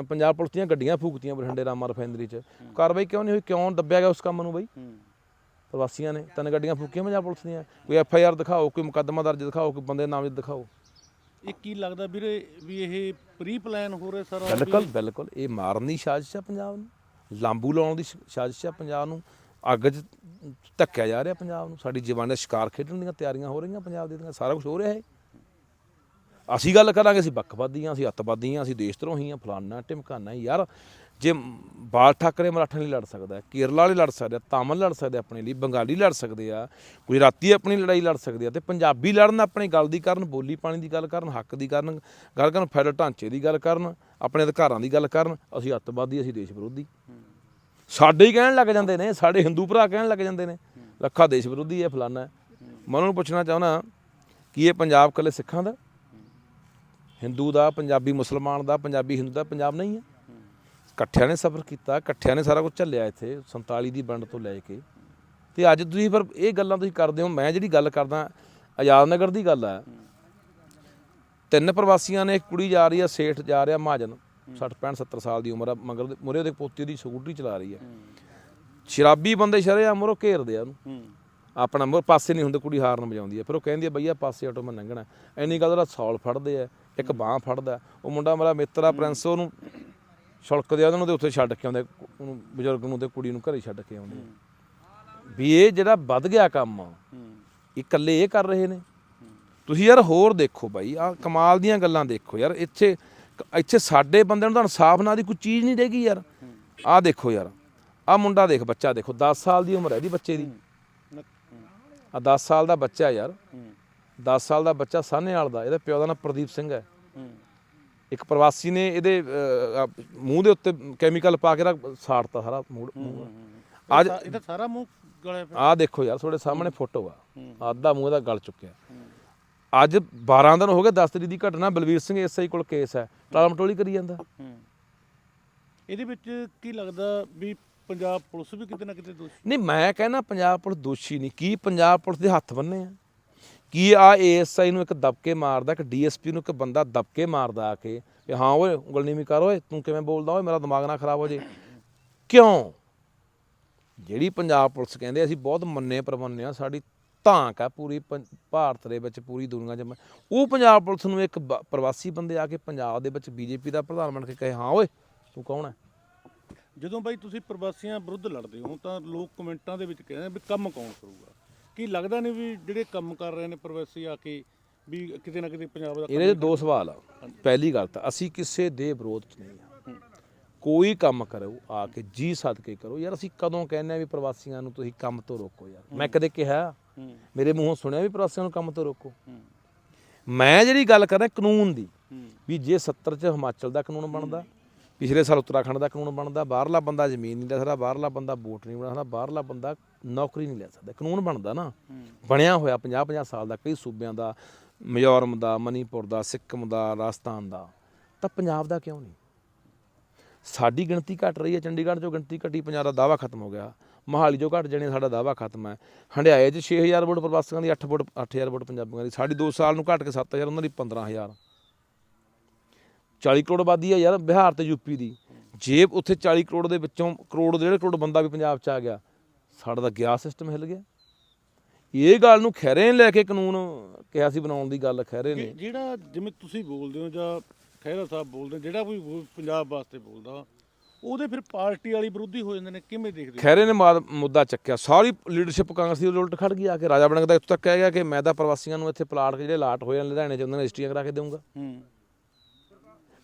ਪੰਜਾਬ ਪੁਲਿਸ ਦੀਆਂ ਗੱਡੀਆਂ ਫੂਕਤੀਆਂ ਬਠਿੰਡੇ ਰਾਮਾ ਰਿਫਾਈਨਰੀ 'ਚ। ਕਾਰਵਾਈ ਕਿਉਂ ਨਹੀਂ ਹੋਈ? ਕਿਉਂ ਦੱਬਿਆ ਗਿਆ ਉਸ ਕੰਮ ਨੂੰ ਬਈ? ਪ੍ਰਵਾਸੀਆਂ ਨੇ ਤਿੰਨ ਗੱਡੀਆਂ ਫੂਕੀਆਂ ਪੰਜਾਬ ਪੁਲਿਸ ਦੀਆਂ। ਕੋਈ ਐਫ ਆਈ ਆਰ ਦਿਖਾਓ ਕੋਈ ਮੁਕੱਦਮਾ ਦਰਜ ਦਿਖਾਓ ਕੋਈ ਬੰਦੇ ਨਾਮ ਦਿਖਾਓ। ਇਹ ਕੀ ਲੱਗਦਾ ਵੀਰੇ ਵੀ ਇਹ ਪ੍ਰੀ ਪਲਾਨ ਹੋ ਰਿਹਾ ਸਾਰਾ? ਬਿਲਕੁਲ ਬਿਲਕੁਲ। ਇਹ ਮਾਰਨ ਦੀ ਸਾਜ਼ਿਸ਼ ਹੈ ਪੰਜਾਬ ਨੂੰ। ਲਾਂਬੂ ਲਾਉਣ ਦੀ ਸਾਜ਼ਿਸ਼ ਹੈ ਪੰਜਾਬ ਨੂੰ। ਅੱਗ 'ਚ ਧੱਕਿਆ ਜਾ ਰਿਹਾ ਪੰਜਾਬ ਨੂੰ। ਸਾਡੀ ਜਵਾਨਾਂ ਸ਼ਿਕਾਰ ਖੇਡਣ ਦੀਆਂ ਤਿਆਰੀਆਂ ਹੋ ਰਹੀਆਂ ਪੰਜਾਬ ਦੇ ਦੀਆਂ, ਸਾਰਾ ਕੁਝ ਹੋ ਰਿਹਾ ਹੈ ਅਸੀਂ ਗੱਲ ਕਰਾਂਗੇ, ਅਸੀਂ ਬੱਕਵਾਦੀਆਂ ਅਸੀਂ ਅੱਤਵਾਦੀ ਅੱਤਵਾਦੀਆਂ, ਅਸੀਂ ਦੇਸ਼ ਧਰੋਹੀ ਹਾਂ, ਫਲਾਨਾ ਢਿਮਕਾਨਾ ਯਾਰ। ਜੇ ਬਾਲ ਠਾਕਰੇ ਮਰਾਠਾ ਲਈ ਲੜ ਸਕਦਾ ਹੈ, ਕੇਰਲਾ ਲਈ ਲੜ ਸਕਦੇ ਤਾਮਿਲ ਲੜ ਸਕਦੇ ਆਪਣੇ ਲਈ, ਬੰਗਾਲੀ ਲੜ ਸਕਦੇ ਆ, ਗੁਜਰਾਤੀ ਆਪਣੀ ਲੜਾਈ ਲੜ ਸਕਦੇ ਆ ਤੇ ਪੰਜਾਬੀ ਲੜਨ ਆਪਣੀ ਗੱਲ ਦੀ ਕਰਨ, ਬੋਲੀ ਪਾਣੀ ਦੀ ਗੱਲ ਕਰਨ, ਹੱਕ ਦੀ ਕਰਨ, ਗੱਲ ਕਰਨ, ਫੈਡਰਲ ਢਾਂਚੇ ਦੀ ਗੱਲ ਕਰਨ, ਆਪਣੇ ਅਧਿਕਾਰਾਂ ਦੀ ਗੱਲ ਕਰਨ, ਅਸੀਂ ਅੱਤਵਾਦੀ, ਅਸੀਂ ਦੇਸ਼ ਵਿਰੋਧੀ। ਸਾਡੇ ਹੀ ਕਹਿਣ ਲੱਗ ਜਾਂਦੇ ਨੇ, ਸਾਡੇ ਹਿੰਦੂ ਭਰਾ ਕਹਿਣ ਲੱਗ ਜਾਂਦੇ ਨੇ, ਲੱਖਾ ਦੇਸ਼ ਵਿਰੋਧੀ ਹੈ ਫਲਾਨਾ। ਮੈਂ ਉਹਨਾਂ ਨੂੰ ਪੁੱਛਣਾ ਚਾਹੁੰਦਾ ਕਿ ਇਹ ਪੰਜਾਬ ਕੱਲੇ ਸਿੱਖਾਂ ਦਾ? ਹਿੰਦੂ ਦਾ, ਪੰਜਾਬੀ ਮੁਸਲਮਾਨ ਦਾ, ਪੰਜਾਬੀ ਹਿੰਦੂ ਦਾ, ਪੰਜਾਬ ਨਹੀਂ ਹੈ। ਇਕੱਠਿਆਂ ਨੇ ਸਫ਼ਰ ਕੀਤਾ, ਇਕੱਠਿਆਂ ਨੇ ਸਾਰਾ ਕੁਝ ਝੱਲਿਆ ਇੱਥੇ 47 ਦੀ ਵੰਡ ਤੋਂ ਲੈ ਕੇ। ਤੇ ਅੱਜ ਤੁਸੀਂ ਪਰ ਇਹ ਗੱਲਾਂ ਤੁਸੀਂ ਕਰਦੇ ਹੋ, ਮੈਂ ਜਿਹੜੀ ਗੱਲ ਕਰਦਾ ਆਜ਼ਾਦ ਨਗਰ ਦੀ ਗੱਲ ਹੈ ਤਿੰਨ ਪ੍ਰਵਾਸੀਆਂ ਨੇ, ਇੱਕ ਕੁੜੀ ਜਾ ਰਹੀ ਆ, ਸੇਠ ਜਾ ਰਿਹਾ, ਮਹਾਜਨ। 60 65 70 ਸਾਲ ਦੀ ਉਮਰ ਆ ਮਗਰ ਦੇ- ਮੁਰੇ ਉਹਦੇ ਪੋਤੇ ਦੀ ਸਕੂਟਰੀ ਚਲਾ ਰਹੀ ਹੈ। ਸ਼ਰਾਬੀ ਬੰਦੇ ਸ਼ਰਿਆ ਮੁਰੋ ਘੇਰਦੇ ਆ ਉਹਨੂੰ। ਆਪਣਾ ਮੁਰ ਪਾਸੇ ਨਹੀਂ ਹੁੰਦੇ ਕੁੜੀ ਹਾਰਨ ਵਜਾਉਂਦੀ ਹੈ ਫਿਰ ਉਹ ਕਹਿੰਦੀ ਹੈ ਬਈਆ ਪਾਸੇ ਹਟੋ ਮੈਂ ਲੰਘਣਾ। ਐਨੀ ਗੱਲ ਉਹਦਾ ਸੌਲ ਫੜਦੇ ਆ ਇੱਕ ਬਾਹ ਫੜਦਾ। ਉਹ ਮੁੰਡਾ ਮੇਰਾ ਮਿੱਤਰ ਆ ਪ੍ਰਿੰਸ ਉਹਨੂੰ ਛੁਲਕਦੇ ਆ ਉਹਨਾਂ ਦੇ ਉੱਥੇ ਛੱਡ ਕੇ ਆਉਂਦੇ। ਉਹਨੂੰ ਬਜ਼ੁਰਗ ਨੂੰ ਤੇ ਕੁੜੀ ਨੂੰ ਘਰੇ ਛੱਡ ਕੇ ਆਉਂਦੇ ਆ। ਵੀ ਇਹ ਜਿਹੜਾ ਵੱਧ ਗਿਆ ਕੰਮ ਹੂੰ। ਇਹ ਇਕੱਲੇ ਇਹ ਕਰ ਰਹੇ ਨੇ। ਤੁਸੀਂ ਯਾਰ ਹੋਰ ਦੇਖੋ ਬਾਈ ਆ ਕਮਾਲ ਦੀਆਂ ਗੱਲਾਂ ਦੇਖੋ ਯਾਰ। ਇੱਥੇ ਇੱਥੇ ਸਾਡੇ ਬੰਦੇ ਨੂੰ ਤਾਂ ਇਨਸਾਫ ਨਾਲ ਦੀ ਕੋਈ ਚੀਜ਼ ਨਹੀਂ ਰਹੇਗੀ ਯਾਰ। ਆਹ ਦੇਖੋ ਯਾਰ ਆ ਮੁੰਡਾ ਦੇਖ ਬੱਚਾ ਦੇਖੋ 10 ਸਾਲ ਦੀ ਉਮਰ ਹੈ ਇਹਦੀ ਬੱਚੇ ਦੀ। ਆ 10 ਸਾਲ ਦਾ ਬੱਚਾ ਯਾਰ ਹੂੰ 10 ਸਾਲ ਦਾ ਬੱਚਾ ਸਾਹਨੇਵਾਲ ਦਾ ਇਹਦਾ ਪਿਓ ਦਾ ਨਾਮ ਪ੍ਰਦੀਪ ਸਿੰਘ ਹੈ। ਇੱਕ ਪ੍ਰਵਾਸੀ ਨੇ ਇਹਦੇ ਅਹ, ਮੂੰਹ ਦੇ ਉੱਤੇ ਕੈਮੀਕਲ ਪਾ ਕੇ ਰੱਖ ਸਾੜਤਾ ਸਾਰਾ ਮੂੰਹ ਮੂੰਹ। ਅੱਜ ਇਹਦਾ ਸਾਰਾ ਮੂੰਹ ਪਿਆ ਆਹ ਦੇਖੋ ਯਾਰ ਤੁਹਾਡੇ ਸਾਹਮਣੇ ਫੋਟੋ ਆ। ਅੱਧਾ ਮੂੰਹ ਦਾ ਗਲ ਚੁੱਕਿਆ। ਅੱਜ 12 ਦਿਨ ਹੋ ਗਏ 10 ਤਰੀਕ ਦੀ ਘਟਨਾ ਬਲਵੀਰ ਸਿੰਘ ਐਸਆਈ ਕੋਲ ਕੇਸ ਹੈ। ਟਾਲਮਟੋਲੀ ਕਰੀ ਜਾਂਦਾ। ਇਹਦੇ ਵਿੱਚ ਕੀ ਲੱਗਦਾ ਵੀ ਪੰਜਾਬ ਪੁਲਿਸ ਵੀ ਕਿਤੇ ਨਾ ਕਿਤੇ ਦੋਸ਼ੀ? ਨਹੀਂ ਮੈਂ ਕਹਿੰਦਾ ਪੰਜਾਬ ਪੁਲਿਸ ਦੋਸ਼ੀ ਨਹੀਂ। ਕੀ ਪੰਜਾਬ ਪੁਲਿਸ ਦੇ ਹੱਥ ਬੰਨੇ ਆ? ਕੀ ਆ ਏਐਸਆਈ ਨੂੰ ਇੱਕ ਦਬਕੇ ਮਾਰਦਾ ਇੱਕ ਡੀਐਸਪੀ ਨੂੰ ਇੱਕ ਬੰਦਾ ਦਬਕੇ ਮਾਰਦਾ ਆ ਕੇ? ਕਿ ਹਾਂ ਓਏ ਉਂਗਲ ਨੀਵੀਂ ਕਰ ਓਏ ਤੂੰ ਕਿਵੇਂ ਬੋਲਦਾ ਓਏ ਮੇਰਾ ਦਿਮਾਗ ਨਾ ਖਰਾਬ ਹੋ ਜੇ। ਕਿਉਂ? ਜਿਹੜੀ ਪੰਜਾਬ ਪੁਲਿਸ ਕਹਿੰਦੇ ਅਸੀਂ ਬਹੁਤ ਮੰਨੇ ਪ੍ਰਮੰਨੇ ਆ ਸਾਡੀ ਧਾਕ ਆ ਪੂਰੀ ਪੰ- ਭਾਰਤ ਦੇ ਵਿੱਚ ਪੂਰੀ ਦੁਨੀਆ 'ਚ। ਉਹ ਪੰਜਾਬ ਪੁਲਿਸ ਨੂੰ ਇੱਕ ਬ- ਪ੍ਰਵਾਸੀ ਬੰਦੇ ਆ ਕੇ ਪੰਜਾਬ ਦੇ ਵਿੱਚ ਬੀਜੇਪੀ ਦਾ ਪ੍ਰਧਾਨ ਬਣ ਕੇ ਕਹੇ ਹਾਂ ਓਏ ਤੂੰ ਕੌਣ ਹੈ ਜਦੋਂ ਬਾਈ ਤੁਸੀਂ ਪ੍ਰਵਾਸੀਆਂ ਵਿਰੁੱਧ ਲੜਦੇ ਹੋ ਤਾਂ ਲੋਕ ਕਮੈਂਟਾਂ ਦੇ ਵਿੱਚ ਕਹਿੰਦੇ ਵੀ ਕੰਮ ਕੌਣ ਕਰੂਗਾ? ਕੀ ਲੱਗਦਾ ਨਹੀਂ ਵੀ ਜਿਹੜੇ ਕੰਮ ਕਰ ਰਹੇ ਨੇ ਪ੍ਰਵਾਸੀ ਆ ਕੇ ਵੀ ਕਿਤੇ ਨਾ ਕਿਤੇ ਪੰਜਾਬ ਦਾ ਇਹਦੇ 'ਚ ਦੋ ਸਵਾਲ ਆ। ਪਹਿਲੀ ਗੱਲ ਤਾਂ ਅਸੀਂ ਕਿਸੇ ਦੇ ਵਿਰੋਧ 'ਚ ਨਹੀਂ ਆ। ਕੋਈ ਕੰਮ ਕਰੋ ਆ ਕੇ ਜੀ ਸਦਕੇ ਕਰੋ। ਯਾਰ ਅਸੀਂ ਕਦੋਂ ਕਹਿੰਦੇ ਆ ਵੀ ਪ੍ਰਵਾਸੀਆਂ ਨੂੰ ਤੁਸੀਂ ਕੰਮ ਤੋਂ ਰੋਕੋ ਯਾਰ। ਮੈਂ ਕਦੇ ਕਿਹਾ ਮੇਰੇ ਮੂੰਹੋਂ ਸੁਣਿਆ ਵੀ ਪ੍ਰਵਾਸੀਆਂ ਨੂੰ ਕੰਮ ਤੋਂ ਰੋਕੋ। ਮੈਂ ਜਿਹੜੀ ਗੱਲ ਕਰ ਰਿਹਾ ਕਾਨੂੰਨ ਦੀ ਵੀ ਜੇ 70 ਚ ਹਿਮਾਚਲ ਦਾ ਕਾਨੂੰਨ ਬਣਦਾ ਪਿਛਲੇ ਸਾਲ ਉੱਤਰਾਖੰਡ ਦਾ ਕਾਨੂੰਨ ਬਣਦਾ ਬਾਹਰਲਾ ਬੰਦਾ ਜ਼ਮੀਨ ਨਹੀਂ ਲੈ ਸਕਦਾ ਬਾਹਰਲਾ ਬੰਦਾ ਵੋਟ ਨਹੀਂ ਬਣਾ ਸਕਦਾ ਬਾਹਰਲਾ ਬੰਦਾ ਨੌਕਰੀ ਨਹੀਂ ਲੈ ਸਕਦਾ। ਕਾਨੂੰਨ ਬਣਦਾ ਨਾ। ਬਣਿਆ ਹੋਇਆ 50 50 ਸਾਲ ਦਾ ਕਈ ਸੂਬਿਆਂ ਦਾ ਮਿਜ਼ੋਰਮ ਦਾ ਮਨੀਪੁਰ ਦਾ ਸਿੱਕਮ ਦਾ ਰਾਜਸਥਾਨ ਦਾ ਤਾਂ ਪੰਜਾਬ ਦਾ ਕਿਉਂ ਨਹੀਂ? ਸਾਡੀ ਗਿਣਤੀ ਘਟ ਰਹੀ ਹੈ ਚੰਡੀਗੜ੍ਹ ਚੋਂ ਗਿਣਤੀ ਘਟੀ ਪੰਜਾਬ ਦਾ ਦਾਵਾ ਖਤਮ ਹੋ ਗਿਆ। ਮੋਹਾਲੀ ਚੋਂ ਘਟ ਜਾਣੇ ਸਾਡਾ ਦਾਵਾ ਖਤਮ ਹੈ। ਹੰਡਿਆਏ 'ਚ 6000 ਵੋਟ ਪ੍ਰਵਾਸੀਆਂ ਦੀ 8 ਵੋਟ 8000 ਵੋਟ ਪੰਜਾਬੀਆਂ ਦੀ। ਸਾਡੀ 2 ਸਾਲ ਨੂੰ ਘਟ ਕੇ 7000 ਉਹਨਾਂ ਦੀ 15000 40 ਕਰੋੜ ਆਬਾਦੀ ਹੈ ਯਾਰ, ਬਿਹਾਰ ਤੇ ਯੂਪੀ ਦੀ। ਜੇ ਉੱਥੇ 40 ਕਰੋੜ ਦੇ ਵਿੱਚੋਂ ਕਰੋੜ, ਡੇਢ ਕਰੋੜ ਬੰਦਾ ਵੀ ਪੰਜਾਬ 'ਚ ਆ ਗਿਆ, ਸਾਡਾ ਤਾਂ ਗਿਆ ਸਿਸਟਮ ਹਿੱਲ ਗਿਆ। ਇਹ ਗੱਲ ਨੂੰ ਖਹਿਰੇ ਨੇ ਲੈ ਕੇ ਕਾਨੂੰਨ ਕਿਹਾ ਸੀ ਬਣਾਉਣ ਦੀ ਗੱਲ, ਖਹਿਰੇ ਨੇ। ਜਿਹੜਾ ਜਿਵੇਂ ਤੁਸੀਂ ਬੋਲਦੇ ਹੋ ਜਾਂ ਖਹਿਰਾ ਸਾਹਿਬ ਬੋਲਦੇ ਜਿਹੜਾ ਕੋਈ ਪੰਜਾਬ ਵਾਸਤੇ ਬੋਲਦਾ ਉਹਦੇ ਫਿਰ ਪਾਰਟੀ ਵਾਲੀ ਵਿਰੋਧੀ ਹੋ ਜਾਂਦੇ ਨੇ ਕਿਵੇਂ ਦੇਖਦੇ ਹੋ? ਖਹਿਰੇ ਨੇ ਮਾਦ- ਮੁੱਦਾ ਚੱਕਿਆ। ਸਾਰੀ ਲੀਡਰਸ਼ਿਪ ਕਾਂਗਰਸ ਦੀ ਉਹਦੇ ਉਲਟ ਖੜ ਗਈ ਆ ਕੇ। ਰਾਜਾ ਬਣਕ ਦਾ ਇੱਥੋਂ ਤੱਕ ਕਹਿ ਗਿਆ ਕਿ ਮੈਂ ਤਾਂ ਪ੍ਰਵਾਸੀਆਂ ਨੂੰ ਇੱਥੇ ਪਲਾਟ ਜਿਹੜੇ ਲਾਟ ਹੋਏ ਆ ਲੁਧਿਆਣੇ 'ਚ ਉਹਨਾਂ ਨੇ ਰਜਿਸਟਰੀਆਂ ਕਰਾ ਕੇ ਦੇਵਾਂਗਾ ਹੂੰ।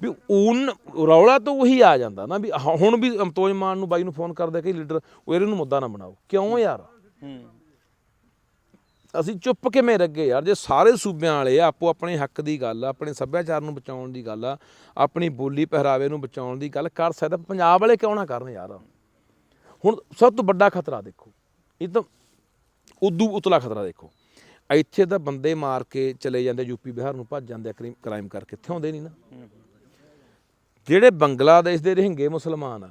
ਵੀ ਉਨ ਰੌਲਾ ਤਾਂ ਉਹੀ ਆ ਜਾਂਦਾ ਨਾ ਵੀ ਹ- ਹੁਣ ਵੀ ਅਮਤੋਜ ਮਾਨ ਨੂੰ ਬਾਈ ਨੂੰ ਫੋਨ ਕਰਦੇ ਕਿ ਲੀਡਰ ਉਹ ਇਹਨੂੰ ਮੁੱਦਾ ਨਾ ਬਣਾਓ। ਕਿਉਂ ਯਾਰ? ਹੂੰ। ਅਸੀਂ ਚੁੱਪ ਕਿਵੇਂ ਰੱਗੇ ਯਾਰ? ਜੇ ਸਾਰੇ ਸੂਬਿਆਂ ਵਾਲੇ ਆਪੋ ਆਪਣੇ ਹੱਕ ਦੀ ਗੱਲ ਆ ਆਪਣੇ ਸੱਭਿਆਚਾਰ ਨੂੰ ਬਚਾਉਣ ਦੀ ਗੱਲ ਆ ਆਪਣੀ ਬੋਲੀ ਪਹਿਰਾਵੇ ਨੂੰ ਬਚਾਉਣ ਦੀ ਗੱਲ ਕਰ ਸਕਦਾ ਪੰਜਾਬ ਵਾਲੇ ਕਿਉਂ ਨਾ ਕਰਨ ਯਾਰ? ਹੁਣ ਸਭ ਤੋਂ ਵੱਡਾ ਖਤਰਾ ਦੇਖੋ ਇਹ ਤਾਂ ਉਦੋਂ ਉਤਲਾ ਖਤਰਾ ਦੇਖੋ। ਇੱਥੇ ਤਾਂ ਬੰਦੇ ਮਾਰ ਕੇ ਚਲੇ ਜਾਂਦੇ ਯੂਪੀ ਬਿਹਾਰ ਨੂੰ ਭੱਜ ਜਾਂਦੇ ਕ੍ਰਾਈਮ ਕਰਕੇ ਇੱਥੇ ਆਉਂਦੇ ਨਹੀਂ ਨਾ। ਜਿਹੜੇ ਬੰਗਲਾਦੇਸ਼ ਦੇ ਰਹਿੰਗੇ ਮੁਸਲਮਾਨ ਆ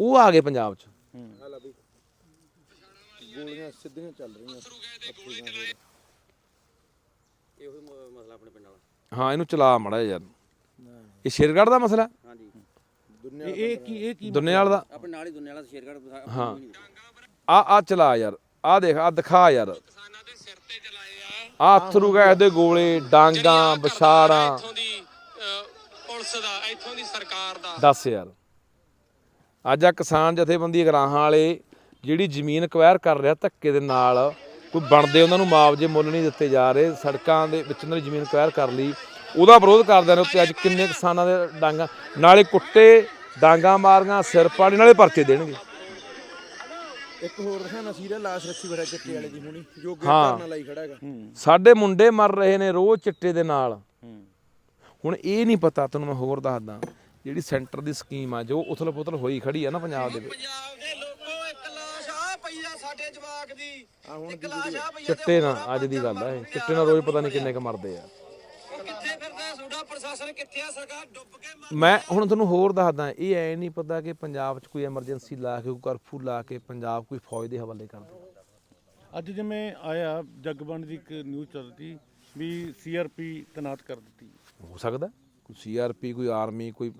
ਉਹ ਆ ਗਏ ਪੰਜਾਬ 'ਚ। ਗੋਲੀਆਂ ਸਿੱਧੀਆਂ ਚੱਲ ਰਹੀਆਂ। ਇਹੋ ਹੀ ਮ- ਮਸਲਾ ਆਪਣੇ ਪਿੰਡ ਵਾਲਾ। ਹਾਂ ਇਹਨੂੰ ਚਲਾ ਮੜਾ ਯਾਰ ਇਹ ਸ਼ੇਰਗੜ੍ਹ ਦਾ ਮਸਲਾ? ਹਾਂਜੀ। ਇਹ ਇਹ ਕੀ ਇਹ ਕੀ ਦੁਨੀਆਲ ਦਾ? ਆਪਣੇ ਨਾਲ ਹੀ ਦੁਨੀਆ ਵਾਲਾ ਸ਼ੇਰਗੜ੍ਹ ਹਾਂ। ਆ ਆ ਚਲਾ ਯਾਰ। ਆ ਦੇਖ ਆ ਦਿਖਾ ਯਾਰ। ਆ। ਅਥਰੂ ਗੈਸ ਦੇ ਗੋਲੇ ਡਾਂਗਾ ਵਿਛਾੜਾਂ। ਇੱਥੋਂ ਦੀ ਪੁਲਿਸ ਦਾ ਇੱਥੋਂ ਦੀ ਸਰਕਾਰ ਦਾ। ਦੱਸ ਯਾਰ। ਅੱਜ ਆ ਕਿਸਾਨ ਜਥੇਬੰਦੀ ਗਰਾਹਾਂ ਵਾਲੇ ਜਿਹੜੀ ਜ਼ਮੀਨ ਅਕਵਾਇਰ ਕਰ ਰਿਹਾ ਧੱਕੇ ਦੇ ਨਾਲ ਕੋਈ ਬਣਦੇ ਉਹਨਾਂ ਨੂੰ ਮੁਆਵਜ਼ੇ ਮੁੱਲ ਨਹੀਂ ਦਿੱਤੇ ਜਾ ਰਹੇ ਸੜਕਾਂ ਦੇ ਵਿੱਚ ਉਹਨਾਂ ਦੀ ਜ਼ਮੀਨ ਅਕਵਾਇਰ ਕਰ ਲਈ। ਉਹਦਾ ਵਿਰੋਧ ਕਰਦਿਆਂ ਨੇ ਉੱਤੇ ਅੱਜ ਕਿੰਨੇ ਕਿਸਾਨਾਂ ਦੇ ਡਾਂਗਾ ਨਾਲੇ ਕੁੱਟੇ ਡਾਂਗਾ ਮਾਰੀਆਂ ਸਿਰ ਪਾੜੀ ਨਾਲੇ ਪਰਚੇ ਦੇਣਗੇ। ਇੱਕ ਹੋਰ ਦਿਖਾਣਾ ਸੀਰੀਅਲ ਲਾਸ਼ ਰੱਖੀ ਬੜਾ ਚਿੱਟੇ ਵਾਲੇ ਦੀ ਹੁਣੀ ਜੋ ਕਿ ਹਾਂ। ਧਰਨਾ ਲਾਈ ਖੜਾ ਹੈਗਾ। ਸਾਡੇ ਮੁੰਡੇ ਮਰ ਰਹੇ ਨੇ ਰੋਜ਼ ਚਿੱਟੇ ਦੇ ਨਾਲ। ਹੁਣ ਇਹ ਨਹੀਂ ਪਤਾ ਤੈਨੂੰ ਮੈਂ ਹੋਰ ਦੱਸਦਾ ਜਿਹੜੀ ਸੈਂਟਰ ਦੀ ਸਕੀਮ ਆ ਜੋ ਉਥਲ ਪੁਥਲ ਹੋਈ ਖੜੀ ਆ ਨਾ ਪੰਜਾਬ ਦੇ ਵਿੱਚ। ਸਾਡੇ ਜਵਾਕ ਦੀ। ਆ ਪਈ ਆ ਚਿੱਟੇ ਨਾਲ ਅੱਜ ਦੀ ਗੱਲ ਆ ਇਹ। ਚਿੱਟੇ ਨਾਲ ਰੋਜ਼ ਪਤਾ ਨਹੀਂ ਕਿੰਨੇ ਕ ਮਰਦੇ ਆ। ਉਹ ਕਿੱਥੇ ਫਿਰਦਾ ਤੁਹਾਡਾ ਪ੍ਰਸ਼ਾਸਨ ਕਿੱਥੇ ਆ? ਸਰਕਾਰ ਡੁੱਬ ਕੇ ਮਰ- ਮੈਂ ਹੁਣ ਤੁਹਾਨੂੰ ਹੋਰ ਦੱਸਦਾ ਇਹ ਐ ਨਹੀਂ ਪਤਾ ਕਿ ਪੰਜਾਬ 'ਚ ਕੋਈ ਐਮਰਜੈਂਸੀ ਲਾ ਕੇ ਕੋਈ ਕਰਫਿਊ ਲਾ ਕੇ ਪੰਜਾਬ ਕੋਈ ਫੌਜ ਦੇ ਹਵਾਲੇ ਕਰ ਦੇ ਅੱਜ ਜਿਵੇਂ ਆਇਆ ਜਗਬੰਦ ਦੀ ਇੱਕ ਨਿਊਜ਼ ਚੱਲਦੀ ਵੀ ਸੀਆਰਪੀ ਤੈਨਾਤ ਕਰ ਦਿੱਤੀ। ਹੋ ਸਕਦਾ। ਕੋਈ ਸੀਆਰਪੀ ਕੋਈ ਆਰਮੀ ਕੋਈ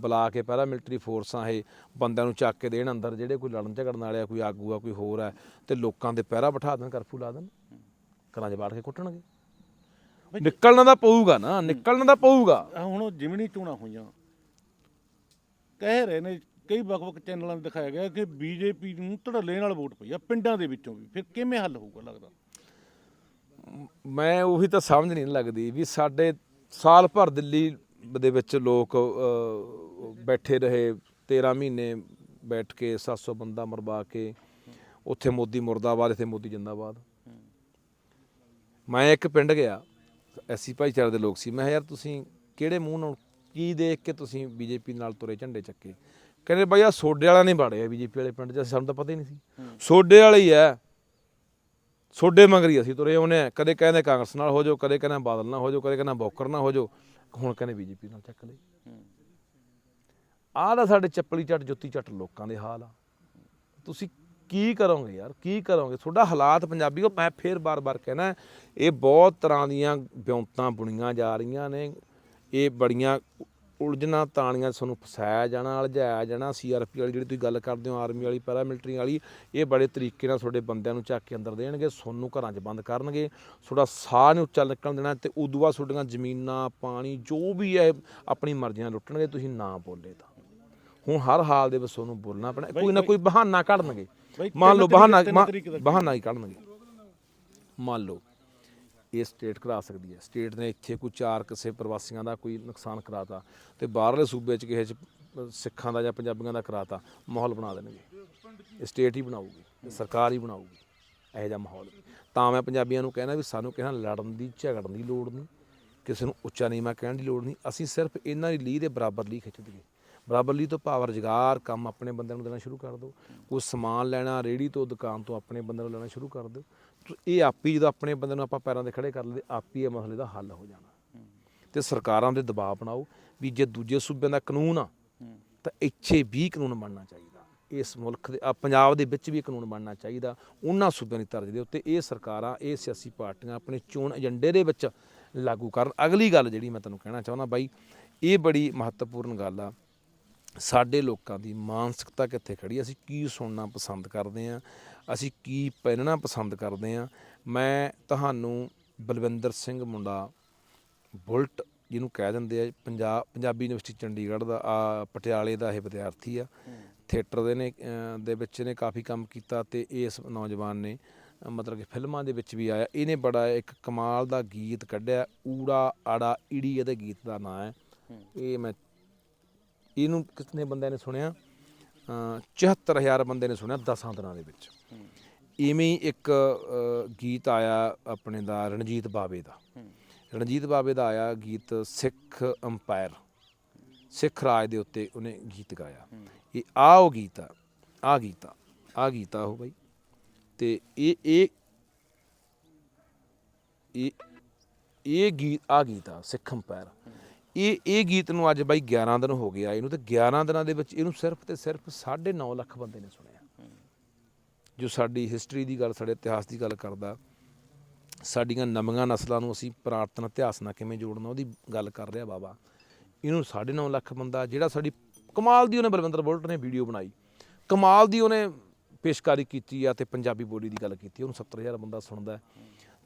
ਬੁਲਾ ਕੇ ਪਹਿਲਾਂ ਮਿਲਟਰੀ ਫੋਰਸਾਂ ਇਹ ਬੰਦਿਆਂ ਨੂੰ ਚੱਕ ਕੇ ਦੇਣ ਅੰਦਰ ਜਿਹੜੇ ਕੋਈ ਲੜਨ ਝਗੜਨ ਵਾਲੇ ਆ ਕੋਈ ਆਗੂ ਆ ਕੋਈ ਹੋਰ ਆ ਤੇ ਲੋਕਾਂ ਦੇ ਪਹਿਰਾ ਬਿਠਾ ਦੇਣ ਕਰਫਿਊ ਲਾ ਦੇਣ। ਘਰਾਂ 'ਚ ਬਾੜ ਕੇ ਕੁੱਟਣਗੇ। ਨਿਕਲਣਾ ਤਾਂ ਪਊਗਾ ਨਾ ਨਿਕਲਣਾ ਤਾਂ ਪਊਗਾ। ਹੁਣ ਉਹ ਜਿਮਣੀ ਚੋਣਾਂ ਹੋਈਆਂ। ਕਹਿ ਰਹੇ ਨੇ ਕਈ ਵੱਖ-ਵੱਖ ਚੈਨਲਾਂ 'ਤੇ ਦਿਖਾਇਆ ਗਿਆ ਕਿ ਬੀਜੇਪੀ ਨੂੰ ਧੜੱਲੇ ਨਾਲ ਵੋਟ ਪਈ ਆ ਪਿੰਡਾਂ ਦੇ ਵਿੱਚੋਂ ਵੀ। ਫਿਰ ਕਿਵੇਂ ਹੱਲ ਹੋਊਗਾ ਲੱਗਦਾ? ਮੈਂ ਉਹੀ ਤਾਂ ਸਮਝ ਨਹੀਂ ਲੱਗਦੀ ਵੀ ਸਾਡੇ ਸਾਲ ਭਰ ਦਿੱਲੀ ਦੇ ਵਿੱਚ ਲੋਕ ਬੈਠੇ ਰਹੇ 13 ਮਹੀਨੇ ਬੈਠ ਕੇ 700 ਬੰਦਾ ਮਰਵਾ ਕੇ ਉੱਥੇ ਮੋਦੀ ਮੁਰਦਾਬਾਦ ਇੱਥੇ ਮੋਦੀ ਜਿੰਦਾਬਾਦ। ਮੈਂ ਇੱਕ ਪਿੰਡ ਗਿਆ ਐਸੀ ਭਾਈਚਾਰੇ ਦੇ ਲੋਕ ਸੀ। ਮੈਂ ਯਾਰ ਤੁਸੀਂ ਕਿਹੜੇ ਮੂੰਹ ਨਾਲ ਕੀ ਦੇਖ ਕੇ ਤੁਸੀਂ ਬੀਜੇਪੀ ਨਾਲ ਤੁਰੇ ਝੰਡੇ ਚੱਕੇ? ਕਹਿੰਦੇ ਬਾਈ ਆ ਸੋਡੇ ਵਾਲਾ ਨਹੀਂ ਬਾੜਿਆ ਬੀਜੇਪੀ ਵਾਲੇ ਪਿੰਡ 'ਚ ਸਾਨੂੰ ਤਾਂ ਪਤਾ ਹੀ ਨਹੀਂ ਸੀ। ਸੋਡੇ ਵਾਲੇ ਹੀ ਐ ਸੋਡੇ ਮੰਗਰੀ ਅਸੀਂ ਤੁਰੇ ਆਉਨੇ ਆ ਕਦੇ ਕਹਿੰਦੇ ਕਾਂਗਰਸ ਨਾਲ ਹੋ ਜਾਓ, ਕਦੇ ਕਹਿੰਦੇ ਬਾਦਲ ਨਾਲ ਹੋ ਜਾਓ, ਕਦੇ ਕਹਿੰਦੇ ਬੋਕਰ ਨਾਲ ਹੋ ਜਾਓ, ਹੁਣ ਕਹਿੰਦੇ ਬੀਜੇਪੀ ਨਾਲ ਚੱਕ ਲਈ ਆਹ ਦਾ ਸਾਡੇ ਚੱਪਲੀ ਚੱਟ, ਜੁੱਤੀ ਚੱਟ ਲੋਕਾਂ ਦੇ ਹਾਲ ਆ। ਤੁਸੀਂ ਕੀ ਕਰੋਗੇ ਯਾਰ? ਕੀ ਕਰੋਗੇ? ਤੁਹਾਡਾ ਹਾਲਾਤ ਪੰਜਾਬੀ ਪੰਜਾਬੀਓ ਮੈਂ ਫੇਰ ਬਾਰ-ਬਾਰ ਕਹਿਣਾ, ਇਹ ਬਹੁਤ ਤਰ੍ਹਾਂ ਦੀਆਂ ਵਿਉਂਤਾਂ ਬੁਣੀਆਂ ਜਾ ਰਹੀਆਂ ਨੇ, ਇਹ ਬੜੀਆਂ ਉਲਝਣਾ ਤਾਣੀਆਂ ਤੁਹਾਨੂੰ ਫਸਾਇਆ ਜਾਣਾ ਅਲਝਾਇਆ ਜਾਣਾ ਸੀਆਰਪੀ ਵਾਲੀ ਜਿਹੜੀ ਤੁਸੀਂ ਗੱਲ ਕਰਦੇ ਹੋ ਆਰਮੀ ਵਾਲੀ ਪੈਰਾਮਿਲਟਰੀ ਵਾਲੀ ਇਹ ਬੜੇ ਤਰੀਕੇ ਨਾਲ ਤੁਹਾਡੇ ਬੰਦਿਆਂ ਨੂੰ ਚੱਕ ਕੇ ਅੰਦਰ ਦੇਣਗੇ ਸੋਨੂੰ ਘਰਾਂ 'ਚ ਬੰਦ ਕਰਨਗੇ ਤੁਹਾਡਾ ਸਾਹ ਨਹੀਂ ਉੱਚਾ ਨਿਕਲਣ ਦੇਣਾ ਤੇ ਉਦੋਂ ਬਾਅਦ ਤੁਹਾਡੀਆਂ ਜ਼ਮੀਨਾਂ ਪਾਣੀ ਜੋ ਵੀ ਹੈ ਆਪਣੀ ਮਰਜ਼ੀ ਨਾਲ ਲੁੱਟਣਗੇ ਤੁਸੀਂ ਨਾ ਬੋਲੇ ਤਾਂ। ਹੁਣ ਹਰ ਹਾਲ ਦੇ ਵਿੱਚ ਤੁਹਾਨੂੰ ਬੋਲਣਾ ਪੈਣਾ ਕੋਈ ਨਾ ਕੋਈ ਬਹਾਨਾ ਕੱਢਣਗੇ। ਮੰਨ ਲਓ ਬਹਾਨਾ ਬਹਾਨਾ ਹੀ ਕੱਢਣਗੇ। ਮੰਨ ਲਓ। ਇਹ ਸਟੇਟ ਕਰਾ ਸਕਦੀ ਹੈ। ਸਟੇਟ ਨੇ ਇੱਥੇ ਕੋਈ ਚਾਰ ਕਿਸੇ ਪ੍ਰਵਾਸੀਆਂ ਦਾ ਕੋਈ ਨੁਕਸਾਨ ਕਰਾਤਾ ਤੇ ਬਾਹਰਲੇ ਸੂਬੇ 'ਚ ਕਿਸੇ 'ਚ ਸਿੱਖਾਂ ਦਾ ਜਾਂ ਪੰਜਾਬੀਆਂ ਦਾ ਕਰਾਤਾ, ਮਾਹੌਲ ਬਣਾ ਦੇਣਗੇ। ਇਹ ਸਟੇਟ ਹੀ ਬਣਾਊਗੀ ਸਰਕਾਰ ਹੀ ਬਣਾਊਗੀ, ਇਹੋ ਜਿਹਾ ਮਾਹੌਲ। ਤਾਂ ਮੈਂ ਪੰਜਾਬੀਆਂ ਨੂੰ ਕਹਿਣਾ ਵੀ ਸਾਨੂੰ ਕਿਸੇ ਨਾਲ ਲੜਨ ਦੀ, ਝਗੜਨ ਦੀ ਲੋੜ ਨਹੀਂ, ਕਿਸੇ ਨੂੰ ਉੱਚਾ ਨੀਵਾਂ ਕਹਿਣ ਦੀ ਲੋੜ ਨਹੀਂ। ਅਸੀਂ ਸਿਰਫ ਇਹਨਾਂ ਦੀ ਲੀਹ ਦੇ ਬਰਾਬਰ ਲੀਹ ਖਿੱਚ ਦਈਏ। ਬਰਾਬਰ ਲੀਹ ਤੋਂ ਭਾਵ ਰੁਜ਼ਗਾਰ ਕੰਮ ਆਪਣੇ ਬੰਦਿਆਂ ਨੂੰ ਦੇਣਾ ਸ਼ੁਰੂ ਕਰ ਦਿਓ। ਕੋਈ ਸਮਾਨ ਲੈਣਾ ਰੇੜੀ ਤੋਂ ਦੁਕਾਨ ਤੋਂ ਆਪਣੇ ਬੰਦਿਆਂ ਨੂੰ ਲੈਣਾ ਸ਼ੁਰੂ ਕਰ ਦਿਓ। ਇਹ ਆਪੀ ਜਦੋਂ ਆਪਣੇ ਬੰਦੇ ਨੂੰ ਆਪਾਂ ਪੈਰਾਂ 'ਤੇ ਖੜੇ ਕਰ ਲਈਏ, ਆਪੀ ਇਹ ਮਸਲੇ ਦਾ ਹੱਲ ਹੋ ਜਾਣਾ। ਤੇ ਸਰਕਾਰਾਂ ਦੇ ਦਬਾਅ ਬਣਾਓ ਵੀ ਜੇ ਦੂਜੇ ਸੂਬਿਆਂ ਦਾ ਕਾਨੂੰਨ ਆ, ਤਾਂ ਇੱਥੇ ਵੀ ਕਾਨੂੰਨ ਬਣਨਾ ਚਾਹੀਦਾ। ਇਸ ਮੁਲਕ ਦੇ ਪੰਜਾਬ ਦੇ ਵਿੱਚ ਵੀ ਕਾਨੂੰਨ ਬਣਨਾ ਚਾਹੀਦਾ। ਉਹਨਾਂ ਸੂਬਿਆਂ ਦੀ ਤਰਜ਼ ਦੇ ਉੱਤੇ ਇਹ ਸਰਕਾਰਾਂ, ਇਹ ਸਿਆਸੀ ਪਾਰਟੀਆਂ ਆਪਣੇ ਚੋਣ ਏਜੰਡੇ ਦੇ ਵਿੱਚ ਲਾਗੂ ਕਰਨ। ਅਗਲੀ ਗੱਲ ਜਿਹੜੀ ਮੈਂ ਤੁਹਾਨੂੰ ਕਹਿਣਾ ਚਾਹੁੰਦਾ ਬਾਈ, ਇਹ ਬੜੀ ਮਹੱਤਵਪੂਰਨ ਗੱਲ ਆ। ਸਾਡੇ ਲੋਕਾਂ ਦੀ ਮਾਨਸਿਕਤਾ ਕਿੱਥੇ ਖੜੀ ਅਸੀਂ ਕੀ ਸੁਣਨਾ ਪਸੰਦ ਕਰਦੇ ਆ? ਅਸੀਂ ਕੀ ਪਹਿਨਣਾ ਪਸੰਦ ਕਰਦੇ ਆ ਮੈਂ ਤੁਹਾਨੂੰ ਬਲਵਿੰਦਰ ਸਿੰਘ ਮੁੰਡਾ ਬੁਲਟ ਜਿਹਨੂੰ ਕਹਿ ਦਿੰਦੇ ਆ ਪੰਜਾਬ ਪੰਜਾਬੀ ਯੂਨੀਵਰਸਿਟੀ ਚੰਡੀਗੜ੍ਹ ਦਾ ਆ ਪਟਿਆਲੇ ਦਾ ਇਹ ਵਿਦਿਆਰਥੀ ਆ। ਥੀਏਟਰ ਦੇ ਨੇ ਦੇ ਵਿੱਚ ਨੇ ਕਾਫੀ ਕੰਮ ਕੀਤਾ ਤੇ ਇਸ ਨੌਜਵਾਨ ਨੇ ਮਤਲਬ ਕਿ ਫਿਲਮਾਂ ਦੇ ਵਿੱਚ ਵੀ ਆਇਆ। ਇਹਨੇ ਬੜਾ ਇੱਕ ਕਮਾਲ ਦਾ ਗੀਤ ਕੱਢਿਆ ਊੜਾ ਆੜਾ ਈੜੀ ਇਹਦੇ ਗੀਤ ਦਾ ਨਾਂ ਹੈ। ਇਹ ਮੈਂ ਇਹਨੂੰ ਕਿਤਨੇ ਬੰਦਿਆਂ ਨੇ ਸੁਣਿਆ? 74000 ਬੰਦੇ ਨੇ ਸੁਣਿਆ 10 ਦਿਨਾਂ ਦੇ ਵਿੱਚ। ਇਵੇਂ ਹੀ ਇੱਕ ਗੀਤ ਆਇਆ ਆਪਣੇ ਦਾ ਰਣਜੀਤ ਬਾਵੇ ਦਾ। ਰਣਜੀਤ ਬਾਵੇ ਦਾ ਆਇਆ ਗੀਤ ਸਿੱਖ ਅੰਪਾਇਰ। ਸਿੱਖ ਰਾਜ ਦੇ ਉੱਤੇ ਉਹਨੇ ਗੀਤ ਗਾਇਆ। ਇਹ ਆ ਉਹ ਗੀਤ ਆ ਆ ਗੀਤ ਆ ਆ ਗੀਤ ਆ ਉਹ ਬਾਈ। ਤੇ ਇਹ ਇਹ ਇਹ ਇਹ ਗੀਤ ਆ ਗੀਤ ਆ ਸਿੱਖ ਅੰਪਾਇਰ। ਇਹ ਇਹ ਗੀਤ ਨੂੰ ਅੱਜ ਬਾਈ 11 ਦਿਨ ਹੋ ਗਿਆ ਇਹਨੂੰ ਤੇ 11 ਦਿਨਾਂ ਦੇ ਵਿੱਚ ਇਹਨੂੰ ਸਿਰਫ ਤੇ ਸਿਰਫ 9.5 ਲੱਖ ਬੰਦੇ ਨੇ ਸੁਣਿਆ। ਜੋ ਸਾਡੀ ਹਿਸਟਰੀ ਦੀ ਗੱਲ, ਸਾਡੇ ਇਤਿਹਾਸ ਦੀ ਗੱਲ ਕਰਦਾ, ਸਾਡੀਆਂ ਨਵੀਆਂ ਨਸਲਾਂ ਨੂੰ ਅਸੀਂ ਪੁਰਾਤਨ ਇਤਿਹਾਸ ਨਾਲ ਕਿਵੇਂ ਜੋੜਨਾ, ਉਹਦੀ ਗੱਲ ਕਰ ਰਿਹਾ ਬਾਬਾ। ਇਹਨੂੰ 9.5 ਲੱਖ ਬੰਦਾ, ਜਿਹੜਾ ਸਾਡੀ ਕਮਾਲ ਦੀ ਉਹਨੇ ਬਲਵਿੰਦਰ ਬੋਲਟ ਨੇ ਵੀਡੀਓ ਬਣਾਈ। ਕਮਾਲ ਦੀ ਉਹਨੇ ਪੇਸ਼ਕਾਰੀ ਕੀਤੀ ਆ ਤੇ ਪੰਜਾਬੀ ਬੋਲੀ ਦੀ ਗੱਲ ਕੀਤੀ, ਉਹਨੂੰ 70000 ਬੰਦਾ ਸੁਣਦਾ।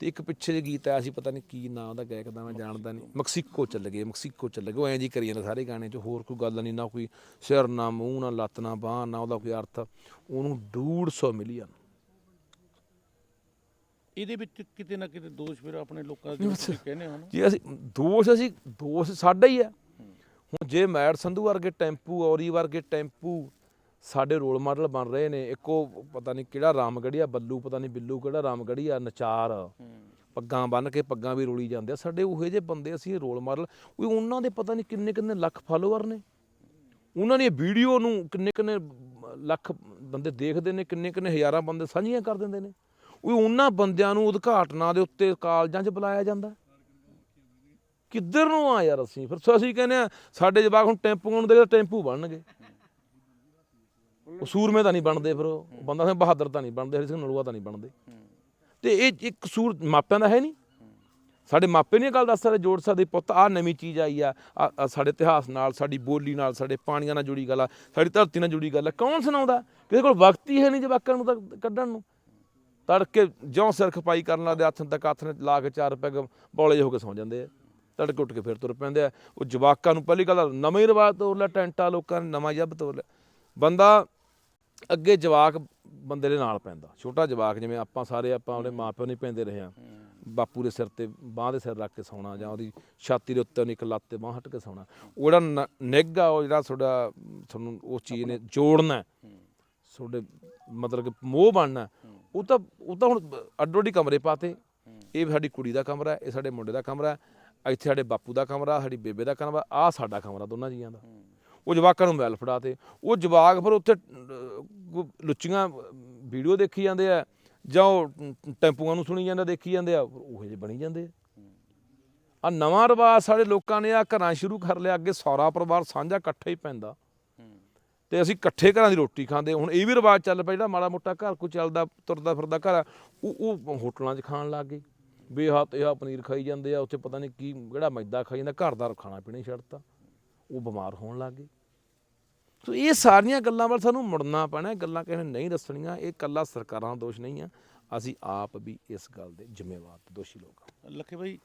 ਤੇ ਇੱਕ ਪਿੱਛੇ ਜੇ ਗੀਤ ਆਇਆ ਸੀ ਪਤਾ ਨਹੀਂ ਕੀ ਨਾਂ ਉਹਦਾ ਗਾਇਕ ਦਾ ਮੈਂ ਜਾਣਦਾ ਨਹੀਂ ਮੈਕਸੀਕੋ। ਚੱਲ ਗਏ ਮੈਕਸੀਕੋ ਚੱਲ ਗਏ। ਉਹ ਐਂ ਜੀ ਕਰੀ ਜਾਂਦੇ ਸਾਰੇ ਗਾਣੇ 'ਚ ਹੋਰ ਕੋਈ ਗੱਲ ਨਹੀਂ ਨਾ ਕੋਈ ਸਿਰ ਨਾ ਮੂੰਹ ਨਾ ਲੱਤ ਨਾ ਬਾਂਹ ਨਾ ਉਹਦਾ ਕੋਈ ਅਰਥ। ਉਹਨੂੰ 150 ਮਿਲੀਅਨ ਇਹਦੇ ਵਿੱਚ ਕਿਤੇ ਨਾ ਕਿਤੇ ਦੋਸ਼ ਫਿਰ ਆਪਣੇ ਲੋਕਾਂ ਦਾ ਤੁਸੀਂ ਕਹਿੰਦੇ ਹੋ ਨਾ। ਜੇ ਅਸੀਂ ਦੋਸ਼ ਅਸੀਂ ਦੋਸ਼ ਸਾਡਾ ਹੀ ਆ ਹੁਣ ਜੇ ਮੈਡ ਸੰਧੂ ਵਰਗੇ ਟੈਂਪੂ ਔਰੀ ਵਰਗੇ ਟੈਂਪੂ ਸਾਡੇ ਰੋਲ ਮਾਡਲ ਬਣ ਰਹੇ ਨੇ। ਇੱਕੋ ਪਤਾ ਨਹੀਂ ਕਿਹੜਾ ਰਾਮਗੜੀਆ ਬੱਲੂ ਪਤਾ ਨਹੀਂ ਬਿੱਲੂ ਕਿਹੜਾ ਰਾਮਗੜੀਆ ਨਚਾਰ। ਪੱਗਾਂ ਬੰਨ ਕੇ ਪੱਗਾਂ ਵੀ ਰੋਲੀ ਜਾਂਦੇ ਆ। ਸਾਡੇ ਉਹੇ ਜਿਹੇ ਬੰਦੇ ਅਸੀਂ ਰੋਲ ਮਾਡਲ ਉਹ ਉਹਨਾਂ ਦੇ ਪਤਾ ਨਹੀਂ ਕਿੰਨੇ ਕਿੰਨੇ ਲੱਖ ਫਾਲੋਅਰ ਨੇ। ਉਹਨਾਂ ਦੀ ਵੀਡੀਓ ਨੂੰ ਕਿੰਨੇ ਕਿੰਨੇ ਲੱਖ ਬੰਦੇ ਦੇਖਦੇ ਨੇ ਕਿੰਨੇ ਕਿੰਨੇ ਹਜ਼ਾਰਾਂ ਬੰਦੇ ਸਾਂਝੀਆਂ ਕਰ ਦਿੰਦੇ ਨੇ। ਉਹ ਉਹਨਾਂ ਬੰਦਿਆਂ ਨੂੰ ਉਦਘਾਟਨਾਂ ਦੇ ਉੱਤੇ ਕਾਲਜਾਂ 'ਚ ਬੁਲਾਇਆ ਜਾਂਦਾ। ਕਿੱਧਰ ਨੂੰ ਆ ਯਾਰ ਅਸੀਂ? ਫਿਰ ਸੋ ਅਸੀਂ ਕਹਿੰਦੇ ਆ ਸਾਡੇ ਜਵਾਕ ਹੁਣ ਟੈਂਪੂ ਨੂੰ ਦੇ ਟੈਂਪੂ ਬਣਨਗੇ। ਉਹ ਸੂਰਮੇ ਤਾਂ ਨਹੀਂ ਬਣਦੇ ਫਿਰ ਉਹ। ਬੰਦਾ ਸਿੰਘ ਬਹਾਦਰ ਤਾਂ ਨਹੀਂ ਬਣਦੇ, ਹਰੀ ਸਿੰਘ ਨਲੂਆ ਤਾਂ ਨਹੀਂ ਬਣਦੇ। ਤੇ ਇਹ ਇੱਕ ਕਸੂਰ ਮਾਪਿਆਂ ਦਾ ਹੈ ਨਹੀਂ। ਸਾਡੇ ਮਾਪੇ ਨਹੀਂ ਗੱਲ ਦੱਸ ਸਕਦੇ, ਜੋੜ ਸਕਦੇ, ਪੁੱਤ ਆ ਨਵੀਂ ਚੀਜ਼ ਆਈ ਆ ਸਾਡੇ ਇਤਿਹਾਸ ਨਾਲ, ਸਾਡੀ ਬੋਲੀ ਨਾਲ, ਸਾਡੇ ਪਾਣੀਆਂ ਨਾਲ ਜੁੜੀ ਗੱਲ ਆ, ਸਾਡੀ ਧਰਤੀ ਨਾਲ ਜੁੜੀ ਗੱਲ ਆ। ਕੌਣ ਸੁਣਾਉਂਦਾ? ਕਿਸੇ ਕੋਲ ਵਕਤ ਹੀ ਹੈ ਨਹੀਂ ਜਵਾਕਾਂ ਨੂੰ ਤਾਂ ਕੱਢਣ ਨੂੰ। ਤੜਕੇ ਜਿਉਂ ਸਿਰ ਖਪਾਈ ਕਰਨ ਲੱਗਦੇ, ਹੱਥ ਤੱਕ ਹੱਥ ਨੇ ਲਾ ਕੇ ਚਾਰ ਰੁਪਏ ਬੌਲੇ ਹੋ ਕੇ ਸੌਂ ਜਾਂਦੇ ਆ। ਤੜਕੇ ਉੱਠ ਕੇ ਫਿਰ ਤੁਰ ਪੈਂਦੇ ਆ। ਉਹ ਜਵਾਕਾਂ ਨੂੰ ਪਹਿਲੀ ਗੱਲ ਨਵੇਂ ਰਿਵਾਜ ਤੋਰ ਲਿਆ, ਟੈਂਟਾ ਲੋਕਾਂ ਨੇ, ਨਵਾਂ ਜੱਬ ਤੋਰ ਲਿਆ। ਬੰਦਾ ਅੱਗੇ ਜਵਾਕ ਬੰਦੇ ਦੇ ਨਾਲ ਪੈਂਦਾ। ਛੋਟਾ ਜਵਾਕ ਜਿਵੇਂ ਆਪਾਂ ਸਾਰੇ ਆਪਾਂ ਆਪਣੇ ਮਾਪਿਓ ਨਹੀਂ ਪੈਂਦੇ ਰਹੇ ਆ ਬਾਪੂ ਦੇ ਸਿਰ ਤੇ ਬਾਹ ਦੇ ਸਿਰ ਰੱਖ ਕੇ ਸੌਣਾ ਜਾਂ ਉਹਦੀ ਛਾਤੀ ਦੇ ਉੱਤੇ ਉਹਨੇ ਇੱਕ ਲੱਤ ਤੇ ਬਾਹ ਹਟ ਕੇ ਸੌਣਾ। ਉਹ ਜਿਹੜਾ ਨਿੱਘ ਆ ਉਹ ਜਿਹੜਾ ਤੁਹਾਡਾ ਤੁਹਾਨੂੰ ਉਸ ਚੀਜ਼ ਨੇ ਜੋੜਨਾ। ਤੁਹਾਡੇ ਮਤਲਬ ਕਿ ਮੋਹ ਬਣਨਾ। ਉਹ ਤਾਂ ਉਹ ਤਾਂ ਹੁਣ ਅੱਡੋ ਅੱਡੀ ਕਮਰੇ ਪਾਤੇ। ਇਹ ਸਾਡੀ ਕੁੜੀ ਦਾ ਕਮਰਾ ਹੈ ਇਹ ਸਾਡੇ ਮੁੰਡੇ ਦਾ ਕਮਰਾ ਹੈ ਇੱਥੇ ਸਾਡੇ ਬਾਪੂ ਦਾ ਕਮਰਾ ਸਾਡੀ ਬੇਬੇ ਦਾ ਕਮਰਾ ਆਹ ਸਾਡਾ ਕਮਰਾ ਦੋਨਾਂ ਜੀਆਂ ਦਾ। ਉਹ ਜਵਾਕਾਂ ਨੂੰ ਮੋਬਾਈਲ ਫੜਾਤੇ। ਉਹ ਜਵਾਕ ਫਿਰ ਉੱਥੇ ਲੁੱਚੀਆਂ ਵੀਡੀਓ ਦੇਖੀ ਜਾਂਦੇ ਆ, ਜਾਂ ਉਹ ਟੈਂਪੂਆਂ ਨੂੰ ਸੁਣੀ ਜਾਂਦਾ, ਦੇਖੀ ਜਾਂਦੇ ਆ ਉਹ ਜਿਹੇ ਬਣੀ ਜਾਂਦੇ ਆ। ਆ ਨਵਾਂ ਰਿਵਾਜ ਸਾਡੇ ਲੋਕਾਂ ਨੇ ਆ ਘਰਾਂ ਸ਼ੁਰੂ ਕਰ ਲਿਆ, ਅੱਗੇ ਸੌਰਾ ਪਰਿਵਾਰ ਸਾਂਝਾ ਇਕੱਠਾ ਹੀ ਪੈਂਦਾ। ਤੇ ਅਸੀਂ ਇਕੱਠੇ ਘਰਾਂ ਦੀ ਰੋਟੀ ਖਾਂਦੇ, ਹੁਣ ਇਹ ਵੀ ਰਿਵਾਜ ਚੱਲ ਪਿਆ ਜਿਹੜਾ ਮਾੜਾ ਮੋਟਾ ਘਰ ਕੋ ਚੱਲਦਾ, ਤੁਰਦਾ ਫਿਰਦਾ ਘਰ ਉਹ ਉਹ ਹੋਟਲਾਂ 'ਚ ਖਾਣ ਲੱਗ ਗਏ। ਬੇਹੱਤ ਇਹ ਪਨੀਰ ਖਾਈ ਜਾਂਦੇ ਆ, ਉੱਥੇ ਪਤਾ ਨਹੀਂ ਕੀ, ਜਿਹੜਾ ਮੈਦਾ ਖਾਈ ਜਾਂਦਾ, ਘਰ ਦਾ ਖਾਣਾ ਪੀਣਾ ਹੀ ਛੱਡਤਾ ਉਹ ਬਿਮਾਰ ਹੋਣ ਲੱਗ ਗਏ। ਸੋ ਇਹ ਸਾਰੀਆਂ ਗੱਲਾਂ ਵੱਲ ਸਾਨੂੰ ਮੁੜਨਾ ਪੈਣਾ ਗੱਲਾਂ ਕਿਸੇ ਨੇ ਨਹੀਂ ਦੱਸਣੀਆਂ, ਇਹ ਕੱਲਾ ਸਰਕਾਰਾਂ ਦਾ ਦੋਸ਼ ਨਹੀਂ ਆ। ਅਸੀਂ ਆਪ ਵੀ ਇਸ ਗੱਲ ਦੇ ਜ਼ਿੰਮੇਵਾਰ ਤੇ ਦੋਸ਼ੀ ਲੋਕ ਹਾਂ ਲੱਖੇ ਭਾਈ